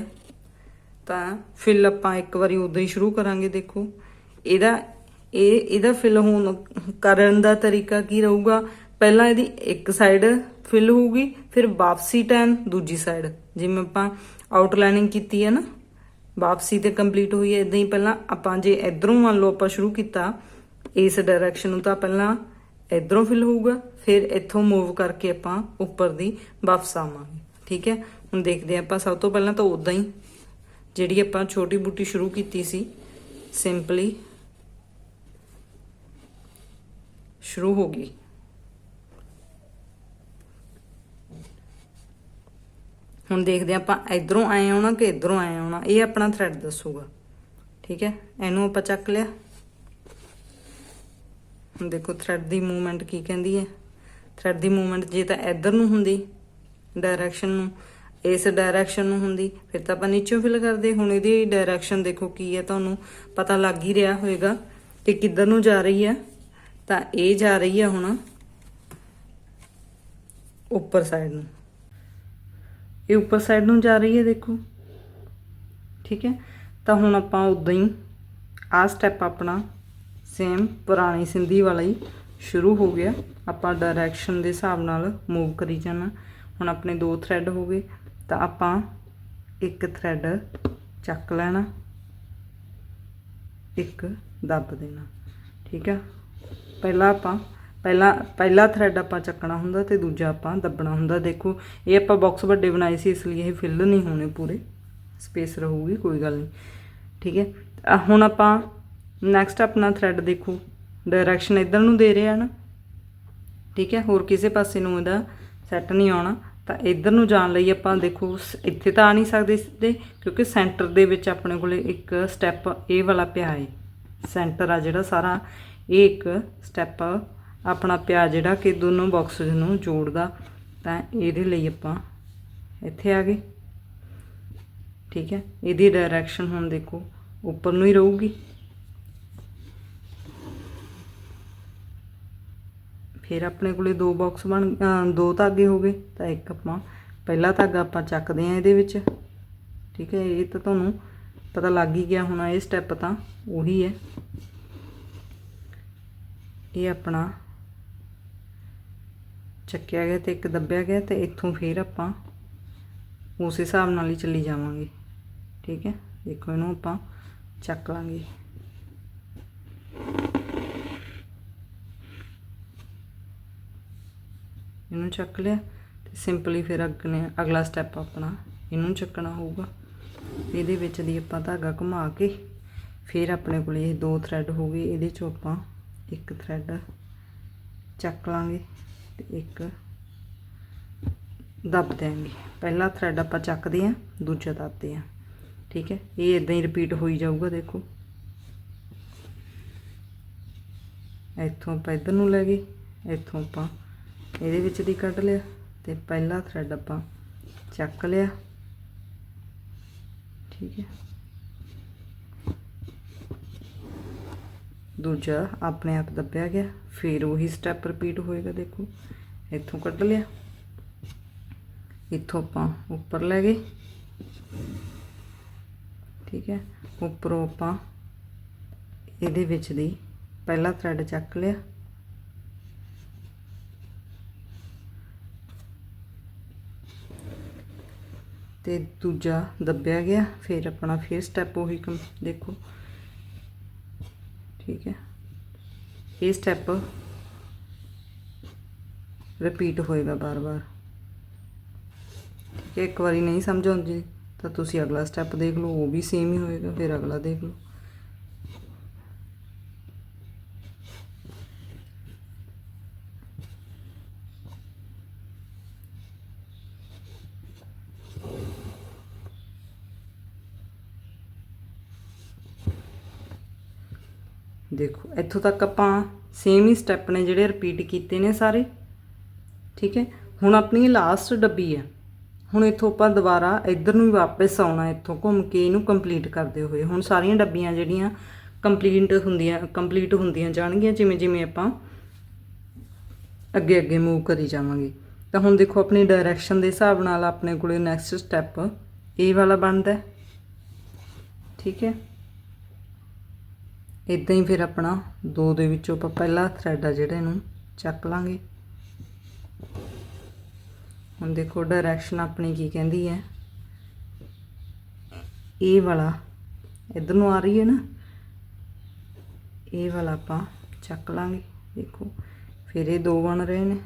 ਤਾਂ ਫਿਲ ਆਪਾਂ ਇੱਕ ਵਾਰੀ ਉਦਾਂ ਹੀ ਸ਼ੁਰੂ ਕਰਾਂਗੇ, ਦੇਖੋ। ਇਹਦਾ, ਇਹ, ਇਹਦਾ ਫਿਲ ਹੋਣ ਕਰਨ ਦਾ ਤਰੀਕਾ ਕੀ ਰਹੂਗਾ? ਪਹਿਲਾਂ ਇਹਦੀ ਇੱਕ ਸਾਈਡ ਫਿਲ ਹੋਊਗੀ, ਫਿਰ ਵਾਪਸੀ ਟਾਈਮ ਦੂਜੀ ਸਾਈਡ ਜਿਵੇਂ ਆਪਾਂ ਆਊਟਲਾਈਨਿੰਗ ਕੀਤੀ ਹੈ ਨਾ? ਵਾਪਸੀ ਤੇ ਕੰਪਲੀਟ ਹੋਈ ਹੈ। ਇਦਾਂ ਹੀ ਪਹਿਲਾਂ ਆਪਾਂ ਜੇ ਇਧਰੋਂ ਮੰਨ ਲਓ ਆਪਾਂ ਸ਼ੁਰੂ ਕੀਤਾ, ਇਸ ਡਾਇਰੈਕਸ਼ਨ ਨੂੰ ਤਾਂ ਪਹਿਲਾਂ ਇਧਰੋਂ ਫਿਲ ਹੋਊਗਾ, ਫਿਰ ਇੱਥੋਂ ਮੂਵ ਕਰਕੇ ਆਪਾਂ ਉੱਪਰ ਦੀ ਵਾਪਸ ਆਵਾਂਗੇ। ਠੀਕ ਹੈ? ਹੁਣ ਦੇਖਦੇ ਹਾਂ ਆਪਾਂ, ਸਭ ਤੋਂ ਪਹਿਲਾਂ ਤਾਂ ਉਦਾਂ ਹੀ ਜਿਹੜੀ ਆਪਾਂ ਛੋਟੀ ਬੂਟੀ ਸ਼ੁਰੂ ਕੀਤੀ ਸੀ ਸਿੰਪਲੀ ਸ਼ੁਰੂ ਹੋ ਗਈ। ਹੁਣ ਦੇਖਦੇ ਹਾਂ ਆਪਾਂ ਇਧਰੋਂ ਆਏ ਆਉਣਾ ਕਿ ਇਧਰੋਂ ਆਏ ਆਉਣਾ। ਇਹ ਆਪਣਾ ਥ੍ਰੈਡ ਦੱਸੂਗਾ। ਠੀਕ ਹੈ? ਇਹਨੂੰ ਆਪਾਂ ਚੱਕ ਲਿਆ। ਹੁਣ ਦੇਖੋ ਥ੍ਰੈਡ ਦੀ ਮੂਵਮੈਂਟ ਕੀ ਕਹਿੰਦੀ ਹੈ? ਥ੍ਰੈਡ ਦੀ ਮੂਵਮੈਂਟ ਜੇ ਤਾਂ ਇਧਰ ਨੂੰ ਹੁੰਦੀ ਡਾਇਰੈਕਸ਼ਨ ਨੂੰ, ਇਸ ਡਾਇਰੈਕਸ਼ਨ ਨੂੰ ਹੁੰਦੀ, ਫਿਰ ਤਾਂ ਆਪਾਂ ਨੀਚੋਂ ਫਿਲ ਕਰਦੇ। ਹੁਣ ਇਹਦੀ ਡਾਇਰੈਕਸ਼ਨ ਦੇਖੋ ਕੀ ਹੈ, ਤੁਹਾਨੂੰ ਪਤਾ ਲੱਗ ਹੀ ਰਿਹਾ ਹੋਵੇਗਾ ਕਿ ਕਿੱਧਰ ਨੂੰ ਜਾ ਰਹੀ ਹੈ। ਤਾਂ ਇਹ ਜਾ ਰਹੀ ਹੈ ਹੁਣ ਉੱਪਰ ਸਾਈਡ ਨੂੰ। ਇਹ ਉੱਪਰ ਸਾਈਡ ਨੂੰ ਜਾ ਰਹੀ ਹੈ, ਦੇਖੋ। ਠੀਕ ਹੈ? ਤਾਂ ਹੁਣ ਆਪਾਂ ਉਦਾਂ ਹੀ ਆਹ ਸਟੈਪ ਆਪਣਾ ਸੇਮ ਪੁਰਾਣੀ ਸਿੰਧੀ ਵਾਲਾ ਹੀ ਸ਼ੁਰੂ ਹੋ ਗਿਆ। ਆਪਾਂ ਡਾਇਰੈਕਸ਼ਨ ਦੇ ਹਿਸਾਬ ਨਾਲ ਮੂਵ ਕਰੀ ਜਾਣਾ। ਹੁਣ ਆਪਣੇ ਦੋ ਥ੍ਰੈਡ ਹੋ ਗਏ। ਤਾਂ ਆਪਾਂ ਇੱਕ ਥ੍ਰੈਡ ਚੱਕ ਲੈਣਾ। ਇੱਕ ਦੱਬ ਦੇਣਾ। ਠੀਕ ਹੈ? ਪਹਿਲਾਂ ਆਪਾਂ ਪਹਿਲਾ ਪਹਿਲਾ ਥਰੈਡ ਆਪਾਂ ਚੱਕਣਾ ਹੁੰਦਾ ਤੇ ਦੂਜਾ ਆਪਾਂ ਦੱਬਣਾ ਹੁੰਦਾ। ਦੇਖੋ, ਇਹ ਆਪਾਂ ਬਾਕਸ ਵੱਡੇ ਬਣਾਏ ਸੀ, ਇਸ ਲਈ ਇਹ ਫਿਲ ਨਹੀਂ ਹੋਣੇ ਪੂਰੇ। ਸਪੇਸ ਰਹੂਗੀ, ਕੋਈ ਗੱਲ ਨਹੀਂ। ਠੀਕ ਹੈ? ਹੁਣ ਆਪਾਂ ਨੈਕਸਟ ਆਪਣਾ ਥ੍ਰੈਡ ਦੇਖੋ। ਡਾਇਰੈਕਸ਼ਨ ਇਧਰ ਨੂੰ ਦੇ ਰਿਹਾ ਨਾ। ਠੀਕ ਹੈ? ਹੋਰ ਕਿਸੇ ਪਾਸੇ ਨੂੰ ਇਹਦਾ ਸੈੱਟ ਨਹੀਂ ਆਉਣਾ। ਤਾਂ ਇਧਰ ਨੂੰ ਜਾਣ ਲਈ ਆਪਾਂ ਦੇਖੋ, ਸ- ਇੱਥੇ ਤਾਂ ਆ ਨਹੀਂ ਸਕਦੇ ਸਿੱਧੇ ਕਿਉਂਕਿ ਸੈਂਟਰ ਦੇ ਵਿੱਚ ਆਪਣੇ ਕੋਲੇ ਇੱਕ ਸਟੈਪ ਇਹ ਵਾਲਾ ਪਿਆ ਹੈ ਸੈਂਟਰ ਆ ਜਿਹੜਾ ਸਾਰਾ, ਇਹ ਇੱਕ ਸਟੈਪ ਆਪਣਾ ਪਿਆ ਜਿਹੜਾ ਕਿ ਦੋਨੋਂ ਬਾਕਸਸ ਨੂੰ ਜੋੜਦਾ, ਤਾਂ ਇਹਦੇ ਲਈ ਆਪਾਂ ਇੱਥੇ ਆ ਗਏ। ਠੀਕ ਹੈ? ਇਹਦੀ ਡਾਇਰੈਕਸ਼ਨ ਹੁਣ ਦੇਖੋ, ਉੱਪਰ ਨੂੰ ਹੀ ਰਹੂਗੀ। ਫਿਰ ਆਪਣੇ ਕੋਲੇ ਦੋ ਬਾਕਸ ਬਣ ਦੋ ਧਾਗੇ ਹੋ ਗਏ, ਤਾਂ ਇੱਕ ਆਪਾਂ, ਪਹਿਲਾ ਧਾਗਾ ਆਪਾਂ ਚੱਕਦੇ ਆ ਇਹਦੇ ਵਿੱਚ। ਠੀਕ ਹੈ? ਇਹ ਤਾਂ ਤੁਹਾਨੂੰ ਪਤਾ ਲੱਗ ਹੀ ਗਿਆ ਹੋਣਾ, ਇਹ ਸਟੈਪ ਤਾਂ ਉਹੀ ਹੈ। ਇਹ ਆਪਣਾ ਚੱਕਿਆ ਗਿਆ ਤੇ ਇੱਕ ਦੱਬਿਆ ਗਿਆ ਤੇ ਇੱਥੋਂ ਫਿਰ ਆਪਾਂ ਉਸ ਹਿਸਾਬ ਨਾਲ ਹੀ ਚੱਲੀ ਜਾਵਾਂਗੇ। ਠੀਕ ਹੈ? ਦੇਖੋ ਇਹਨੂੰ ਆਪਾਂ ਚੱਕ ਲਾਂਗੇ। ਇਹਨੂੰ ਚੱਕ ਲਿਆ ਤੇ ਸਿੰਪਲੀ ਫਿਰ ਅਗਲੇ ਅਗਲਾ ਸਟੈਪ ਆਪਣਾ ਇਹਨੂੰ ਚੱਕਣਾ ਹੋਊਗਾ। ਇਹਦੇ ਵਿੱਚ ਦੀ ਆਪਾਂ ਧਾਗਾ ਘੁਮਾ ਕੇ ਫਿਰ ਆਪਣੇ ਕੋਲ ਇਹ ਦੋ ਥ੍ਰੈਡ ਹੋ ਗਏ। ਇਹਦੇ ਚੋਂ ਆਪਾਂ ਇੱਕ ਥ੍ਰੈਡ ਚੱਕ ਲਾਂਗੇ। ਇੱਕ ਦੱਬ ਦਿਆਂਗੇ। ਪਹਿਲਾ ਥ੍ਰੈਡ ਆਪਾਂ ਚੱਕਦੇ ਆਂ, ਦੂਜਾ ਦੱਬਦੇ ਆਂ। ਠੀਕ ਹੈ? ਇਹ ਇਦਾਂ ਹੀ ਰਿਪੀਟ ਹੋਈ ਜਾਊਗਾ, ਦੇਖੋ। ਇੱਥੋਂ ਆਪਾਂ ਇੱਧਰ ਨੂੰ ਲੈ ਗਏ, ਇੱਥੋਂ ਆਪਾਂ ਇਹਦੇ ਵਿੱਚ ਦੀ ਕੱਢ ਲਿਆ ਤੇ ਪਹਿਲਾ ਥ੍ਰੈਡ ਆਪਾਂ ਚੱਕ ਲਿਆ। ਠੀਕ ਹੈ? ਦੂਜਾ ਆਪਣੇ ਆਪ ਦੱਬਿਆ ਗਿਆ, ਫਿਰ ਉਹੀ ਸਟੈਪ ਰਿਪੀਟ ਹੋਏਗਾ, ਦੇਖੋ। ਇੱਥੋਂ ਕੱਢ ਲਿਆ। ਇੱਥੋਂ ਆਪਾਂ ਉੱਪਰ ਲੈ ਗਏ। ਠੀਕ ਹੈ। ਉੱਪਰੋਂ ਆਪਾਂ ਇਹਦੇ ਵਿੱਚ ਦੀ ਪਹਿਲਾ ਥ੍ਰੈਡ ਚੱਕ ਲਿਆ। ਤੇ ਦੂਜਾ ਦੱਬਿਆ ਗਿਆ, ਫਿਰ ਆਪਣਾ ਫਿਰ ਸਟੈਪ ਉਹੀ ਕੰਮ, ਦੇਖੋ। ਠੀਕ ਹੈ। ਇਹ ਸਟੈਪ ਰਿਪੀਟ ਹੋਏਗਾ ਬਾਰ-ਬਾਰ। ਠੀਕ ਹੈ, ਇੱਕ ਵਾਰੀ ਨਹੀਂ ਸਮਝ ਆਉਂਦੀ, ਤਾਂ ਤੁਸੀਂ ਅਗਲਾ ਸਟੈਪ ਦੇਖ ਲਓ, ਉਹ ਵੀ ਸੇਮ ਹੀ ਹੋਏਗਾ, ਫਿਰ ਅਗਲਾ ਦੇਖ ਲਓ। ਦੇਖੋ, ਇੱਥੋਂ ਤੱਕ ਆਪਾਂ ਸੇਮ ਹੀ ਸਟੈਪ ਨੇ ਜਿਹੜੇ ਰਿਪੀਟ ਕੀਤੇ ਨੇ ਸਾਰੇ। ਠੀਕ ਹੈ? ਹੁਣ ਆਪਣੀ ਲਾਸਟ ਡੱਬੀ ਹੈ। ਹੁਣ ਇੱਥੋਂ ਆਪਾਂ ਦੁਬਾਰਾ ਇੱਧਰ ਨੂੰ ਹੀ ਵਾਪਸ ਆਉਣਾ, ਇੱਥੋਂ ਘੁੰਮ ਕੇ ਇਹਨੂੰ ਕੰਪਲੀਟ ਕਰਦੇ ਹੋਏ। ਹੁਣ ਸਾਰੀਆਂ ਡੱਬੀਆਂ ਜਿਹੜੀਆਂ ਕੰਪਲੀਟ ਹੁੰਦੀਆਂ ਕੰਪਲੀਟ ਹੁੰਦੀਆਂ ਜਾਣਗੀਆਂ, ਜਿਵੇਂ ਜਿਵੇਂ ਆਪਾਂ ਅੱਗੇ ਅੱਗੇ ਮੂਵ ਕਰੀ ਜਾਵਾਂਗੇ। ਤਾਂ ਹੁਣ ਦੇਖੋ, ਆਪਣੀ ਡਾਇਰੈਕਸ਼ਨ ਦੇ ਹਿਸਾਬ ਨਾਲ ਆਪਣੇ ਕੋਲੇ ਨੈਕਸਟ ਸਟੈਪ ਇਹ ਵਾਲਾ ਬਣਦਾ ਠੀਕ ਹੈ? ਇਦਾਂ ਹੀ ਫਿਰ ਆਪਣਾ ਦੋ ਦੇ ਵਿੱਚੋਂ ਆਪਾਂ ਪਹਿਲਾ ਥਰੈਡ ਆ ਜਿਹੜਾ ਇਹਨੂੰ ਚੱਕ ਲਾਂਗੇ। ਹੁਣ ਦੇਖੋ ਡਾਇਰੈਕਸ਼ਨ ਆਪਣੀ ਕੀ ਕਹਿੰਦੀ ਹੈ। ਇਹ ਵਾਲਾ ਇਧਰ ਨੂੰ ਆ ਰਹੀ ਹੈ ਨਾ, ਇਹ ਵਾਲਾ ਆਪਾਂ ਚੱਕ ਲਾਂਗੇ। ਦੇਖੋ, ਫਿਰ ਇਹ ਦੋ ਬਣ ਰਹੇ ਨੇ।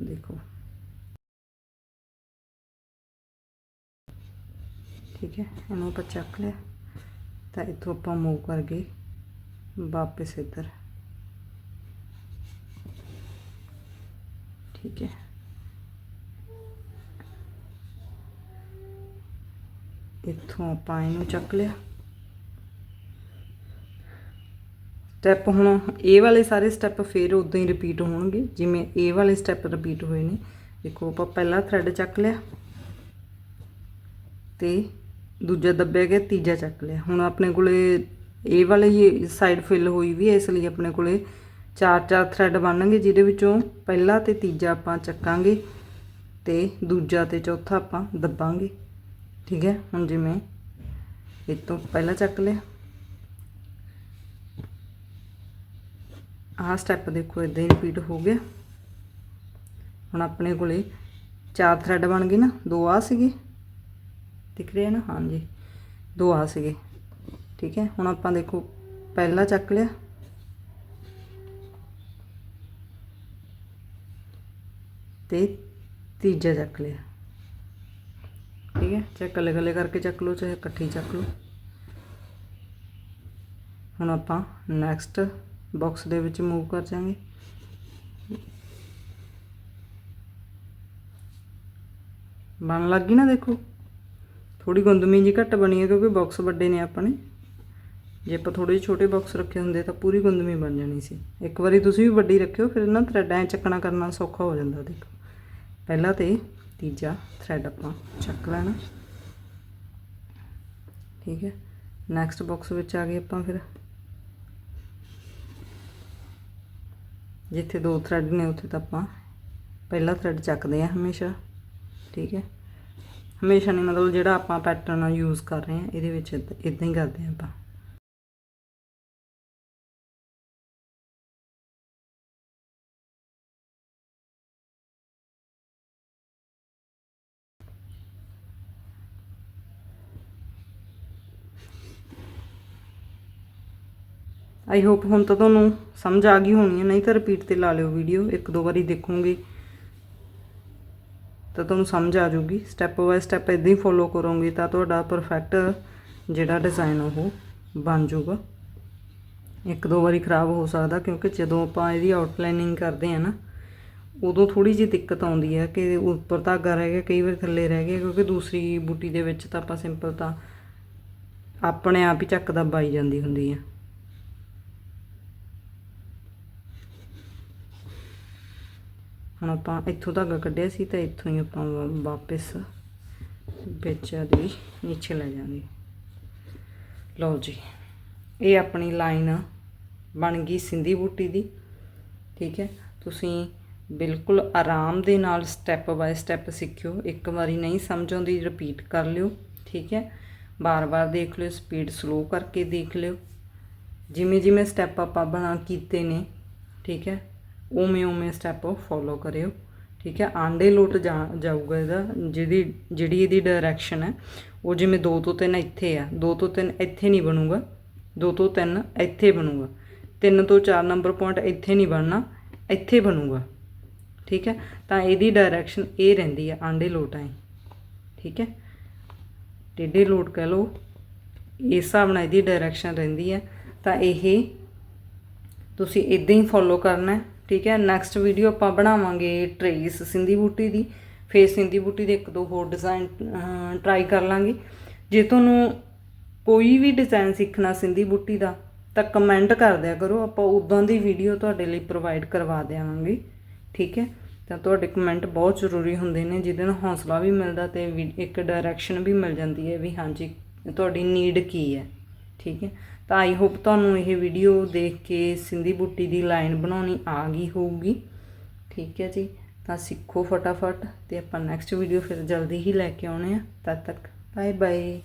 ਦੇਖੋ ਠੀਕ ਹੈ ਇਹਨੂੰ ਆਪਾਂ ਚੱਕ ਲਿਆ। ਤਾਂ ਇੱਥੋਂ ਆਪਾਂ ਮੂਵ ਕਰ ਗਏ, ਵਾਪਸ ਇੱਧਰ। ਠੀਕ ਹੈ। ਇੱਥੋਂ ਆਪਾਂ ਇਹਨੂੰ ਚੱਕ ਲਿਆ। ਸਟੈਪ ਹੁਣ ਇਹ ਵਾਲੇ ਸਾਰੇ ਸਟੈਪ ਫੇਰ ਉਦੋਂ ਹੀ ਰਿਪੀਟ ਹੋਣਗੇ, ਜਿਵੇਂ ਇਹ ਵਾਲੇ ਸਟੈਪ ਰਿਪੀਟ ਹੋਏ ਨੇ। ਦੇਖੋ, ਆਪਾਂ ਪਹਿਲਾ ਥ੍ਰੈਡ ਚੱਕ ਲਿਆ। ਤੇ ਦੂਜਾ ਦੱਬਿਆ ਗਿਆ, ਤੀਜਾ ਚੱਕ ਲਿਆ। ਹੁਣ ਆਪਣੇ ਕੋਲੇ ਇਹ ਵਾਲੀ ਸਾਈਡ ਫਿਲ ਹੋਈ ਵੀ ਹੈ, ਇਸ ਲਈ ਆਪਣੇ ਕੋਲੇ ਚਾਰ ਚਾਰ ਥ੍ਰੈਡ ਬਣਨਗੇ, ਜਿਹਦੇ ਵਿੱਚੋਂ ਪਹਿਲਾ ਤੇ ਤੀਜਾ ਆਪਾਂ ਚੱਕਾਂਗੇ ਤੇ ਦੂਜਾ ਤੇ ਚੌਥਾ ਆਪਾਂ ਦੱਬਾਂਗੇ। ਠੀਕ ਹੈ? ਹੁਣ ਜਿਵੇਂ ਇਹ ਤੋਂ ਪਹਿਲਾ ਚੱਕ ਲਿਆ। ਆਹ ਸਟੈਪ ਦੇਖੋ ਇਦਾਂ ਹੀ ਰਿਪੀਟ ਹੋ ਗਿਆ। ਹੁਣ ਆਪਣੇ ਕੋਲੇ ਚਾਰ ਥ੍ਰੈਡ ਬਣ ਗਏ ਨਾ, ਦੋ ਆ ਸੀਗੇ। ਦਿਖ ਰਿਹਾ ਨਾ? ਹਾਂਜੀ। ਦੋ ਆ ਸੀਗੇ। ਠੀਕ ਹੈ। ਹੁਣ ਆਪਾਂ ਦੇਖੋ, ਪਹਿਲਾ ਚੱਕ ਲਿਆ। ਤੇ ਤੀਜਾ ਚੱਕ ਲਿਆ। ਠੀਕ ਹੈ। ਚਾਹੇ ਇਕੱਲੇ ਇਕੱਲੇ ਕਰਕੇ ਚੱਕ ਲਓ, ਚਾਹੇ ਇਕੱਠੀ ਚੱਕ ਲਓ। ਹੁਣ ਆਪਾਂ ਨੈਕਸਟ ਬਾਕਸ ਦੇ ਵਿੱਚ ਮੂਵ ਕਰ ਜਾਾਂਗੇ ਬਣ ਲੱਗ ਗਈ ਨਾ ਦੇਖੋ। ਥੋੜੀ ਗੁੰਦਮੀ ਜੀ ਘੱਟ ਬਣੀ ਹੈ ਕਿਉਂਕਿ ਬਾਕਸ ਵੱਡੇ ਨੇ ਆਪਣੇ। ਜੇ ਆਪਾਂ ਥੋੜੇ ਜਿਹੇ ਛੋਟੇ ਬਾਕਸ ਰੱਖੇ ਹੁੰਦੇ ਤਾਂ ਪੂਰੀ ਗੁੰਦਮੀ ਬਣ ਜਾਣੀ ਸੀ। ਇੱਕ ਵਾਰੀ ਤੁਸੀਂ ਵੀ ਵੱਡੀ ਰੱਖਿਓ, ਫਿਰ ਨਾ ਥਰੈਡਾਂ ਐ ਚੱਕਣਾ ਕਰਨਾ ਸੌਖਾ ਹੋ ਜਾਂਦਾ ਦੇਖੋ। ਪਹਿਲਾ ਤੇ ਤੀਜਾ ਥ੍ਰੈਡ ਆਪਾਂ ਚੱਕ ਲੈਣਾ। ਠੀਕ ਹੈ। ਨੈਕਸਟ ਬਾਕਸ ਵਿੱਚ ਆ ਗਏ ਆਪਾਂ ਫਿਰ। ਜਿੱਥੇ ਦੋ ਥਰੈਡ ਨੇ, ਉੱਥੇ ਤਾਂ ਆਪਾਂ ਪਹਿਲਾ ਥਰੈਡ ਚੱਕਦੇ ਆ ਹਮੇਸ਼ਾ। ਠੀਕ ਹੈ। ਹਮੇਸ਼ਾ ਨਹੀਂ, ਮਤਲਬ ਜਿਹੜਾ ਆਪਾਂ ਪੈਟਰਨ ਯੂਜ਼ ਕਰ ਰਹੇ ਹਾਂ, ਇਹਦੇ ਵਿੱਚ ਇਦਾਂ ਹੀ ਕਰਦੇ ਹਾਂ ਆਪਾਂ। ਆਈ ਹੋਪ ਹੁਣ ਤਾਂ ਤੁਹਾਨੂੰ ਸਮਝ ਆ ਗਈ ਹੋਣੀ ਹੈ। ਨਹੀਂ ਤਾਂ ਰਿਪੀਟ ਤੇ ਲਾ ਲਿਓ ਵੀਡੀਓ ਇੱਕ ਦੋ ਵਾਰੀ ਦੇਖੋਗੇ। ਤਾਂ ਤੁਹਾਨੂੰ ਸਮਝ ਆ ਜਾਊਗੀ। ਸਟੈਪ ਬਾਏ ਸਟੈਪ ਇਦਾਂ ਹੀ ਫੋਲੋ ਕਰੋਗੇ ਤਾਂ ਤੁਹਾਡਾ ਪਰਫੈਕਟ ਜਿਹੜਾ ਡਿਜ਼ਾਈਨ ਉਹ ਬਣ ਜਾਊਗਾ। ਇੱਕ ਦੋ ਵਾਰੀ ਖਰਾਬ ਹੋ ਸਕਦਾ ਕਿਉਂਕਿ ਜਦੋਂ ਆਪਾਂ ਇਹਦੀ ਆਊਟਲਾਈਨਿੰਗ ਕਰਦੇ ਆ ਨਾ, ਉਦੋਂ ਥੋੜੀ ਜਿਹੀ ਦਿੱਕਤ ਆਉਂਦੀ ਹੈ ਕਿ ਉੱਪਰ ਧਾਗਾ ਰਹਿ ਗਿਆ, ਕਈ ਵਾਰ ਥੱਲੇ ਰਹਿ ਗਿਆ ਕਿਉਂਕਿ ਦੂਸਰੀ ਬੂਟੀ ਦੇ ਵਿੱਚ ਤਾਂ ਆਪਾਂ ਸਿੰਪਲ ਤਾਂ ਆਪਣੇ ਆਪ ਹੀ ਚੱਕ ਦਬਾਈ ਜਾਂਦੀ ਹੁੰਦੀ ਹੈ। ਹੁਣ ਆਪਾਂ ਇੱਥੋਂ ਧਾਗਾ ਕੱਢਿਆ ਸੀ ਤਾਂ ਇੱਥੋਂ ਹੀ ਆਪਾਂ ਵਾ- ਵਾਪਸ ਵਿੱਚ ਦੀ, ਨੀਚੇ ਲੈ ਜਾਵਾਂਗੇ ਲਓ ਜੀ, ਇਹ ਆਪਣੀ ਲਾਈਨ ਬਣ ਗਈ ਸਿੰਧੀ ਬੂਟੀ ਦੀ, ਠੀਕ ਹੈ। ਤੁਸੀਂ ਬਿਲਕੁਲ ਆਰਾਮ ਦੇ ਨਾਲ ਸਟੈਪ ਬਾਏ ਸਟੈਪ ਸਿੱਖਿਓ, ਇੱਕ ਵਾਰੀ ਨਹੀਂ ਸਮਝ ਆਉਂਦੀ ਰਿਪੀਟ ਕਰ ਲਿਓ, ਠੀਕ ਹੈ। ਬਾਰ-ਬਾਰ ਦੇਖ ਲਿਓ ਸਪੀਡ ਸਲੋ ਕਰਕੇ ਦੇਖ ਲਿਓ। ਜਿਵੇਂ ਜਿਵੇਂ ਸਟੈਪ ਆਪਾਂ ਬਣਾ ਕੀਤੇ ਨੇ, ਠੀਕ ਹੈ। ਉਵੇਂ ਉਵੇਂ ਸਟੈਪ ਫੋਲੋ ਕਰਿਓ, ਠੀਕ ਹੈ? ਆਂਡੇ ਲੋਟ ਜਾਊਗਾ ਇਹਦਾ, ਜਿਹਦੀ, ਜਿਹੜੀ ਇਹਦੀ ਡਾਇਰੈਕਸ਼ਨ ਹੈ, ਉਹ ਜਿਵੇਂ 2 ਤੋਂ 3 ਇੱਥੇ ਆ 2 ਤੋਂ 3 ਇੱਥੇ ਨਹੀਂ ਬਣੂਗਾ 2 ਤੋਂ 3 ਇੱਥੇ ਬਣੂਗਾ 3 ਤੋਂ 4 ਨੰਬਰ ਪੁਆਇੰਟ ਇੱਥੇ ਨਹੀਂ ਬਣਨਾ, ਇੱਥੇ ਬਣੂਗਾ, ਠੀਕ ਹੈ? ਤਾਂ ਇਹਦੀ ਡਾਇਰੈਕਸ਼ਨ ਇਹ ਰਹਿੰਦੀ ਹੈ ਆਂਡੇ ਲੋਟਾਂ ਆਏ, ਠੀਕ ਹੈ? ਟੇਢੇ ਲੋਟ ਕਹਿ ਲਓ, ਇਸ ਹਿਸਾਬ ਨਾਲ ਇਹਦੀ ਡਾਇਰੈਕਸ਼ਨ ਰਹਿੰਦੀ ਹੈ, ਤਾਂ ਇਹ ਤੁਸੀਂ ਇਦਾਂ ਹੀ ਫੋਲੋ ਕਰਨਾ ਹੈ ਠੀਕ ਹੈ ਨੈਕਸਟ ਵੀਡੀਓ ਆਪਾਂ ਬਣਾਵਾਂਗੇ ਟ੍ਰੇਸ ਸਿੰਧੀ ਬੂਟੀ ਦੀ। ਫੇਸ ਸਿੰਧੀ ਬੂਟੀ ਦੇ ਇੱਕ ਦੋ ਹੋਰ ਡਿਜ਼ਾਈਨ ਟਰਾਈ ਕਰ ਲਾਂਗੇ। ਜੇ ਤੁਹਾਨੂੰ ਕੋਈ ਵੀ ਡਿਜ਼ਾਈਨ ਸਿੱਖਣਾ ਸਿੰਧੀ ਬੂਟੀ ਦਾ, ਤਾਂ ਕਮੈਂਟ ਕਰ ਦਿਆ ਕਰੋ। ਆਪਾਂ ਉਦਾਂ ਦੀ ਵੀਡੀਓ ਤੁਹਾਡੇ ਲਈ ਪ੍ਰੋਵਾਈਡ ਕਰਵਾ ਦੇਵਾਂਗੇ ਠੀਕ ਹੈ, ਤਾਂ ਤੁਹਾਡੇ ਕਮੈਂਟ ਬਹੁਤ ਜ਼ਰੂਰੀ ਹੁੰਦੇ ਨੇ। ਜਿਹਦੇ ਨਾਲ ਹੌਸਲਾ ਵੀ ਮਿਲਦਾ ਤੇ ਵੀ- ਇੱਕ ਡਾਇਰੈਕਸ਼ਨ ਵੀ ਮਿਲ ਜਾਂਦੀ ਹੈ ਵੀ ਹਾਂਜੀ, ਤੁਹਾਡੀ ਨੀਡ ਕੀ ਹੈ। ਠੀਕ ਹੈ ਤਾਂ ਆਈ ਹੋਪ ਤੁਹਾਨੂੰ ਇਹ ਵੀਡੀਓ ਦੇਖ ਕੇ ਸਿੰਧੀ ਬੁੱਟੀ ਦੀ ਲਾਈਨ ਬਣਾਉਣੀ ਆ ਗਈ ਹੋਊਗੀ। ਠੀਕ ਹੈ ਜੀ, ਤਾਂ ਸਿੱਖੋ ਫਟਾਫਟ ਤੇ ਆਪਾਂ ਨੈਕਸਟ ਵੀਡੀਓ ਫਿਰ ਜਲਦੀ ਹੀ ਲੈ ਕੇ ਆਉਣੇ ਆ। ਤਦ ਤੱਕ ਬਾਏ ਬਾਏ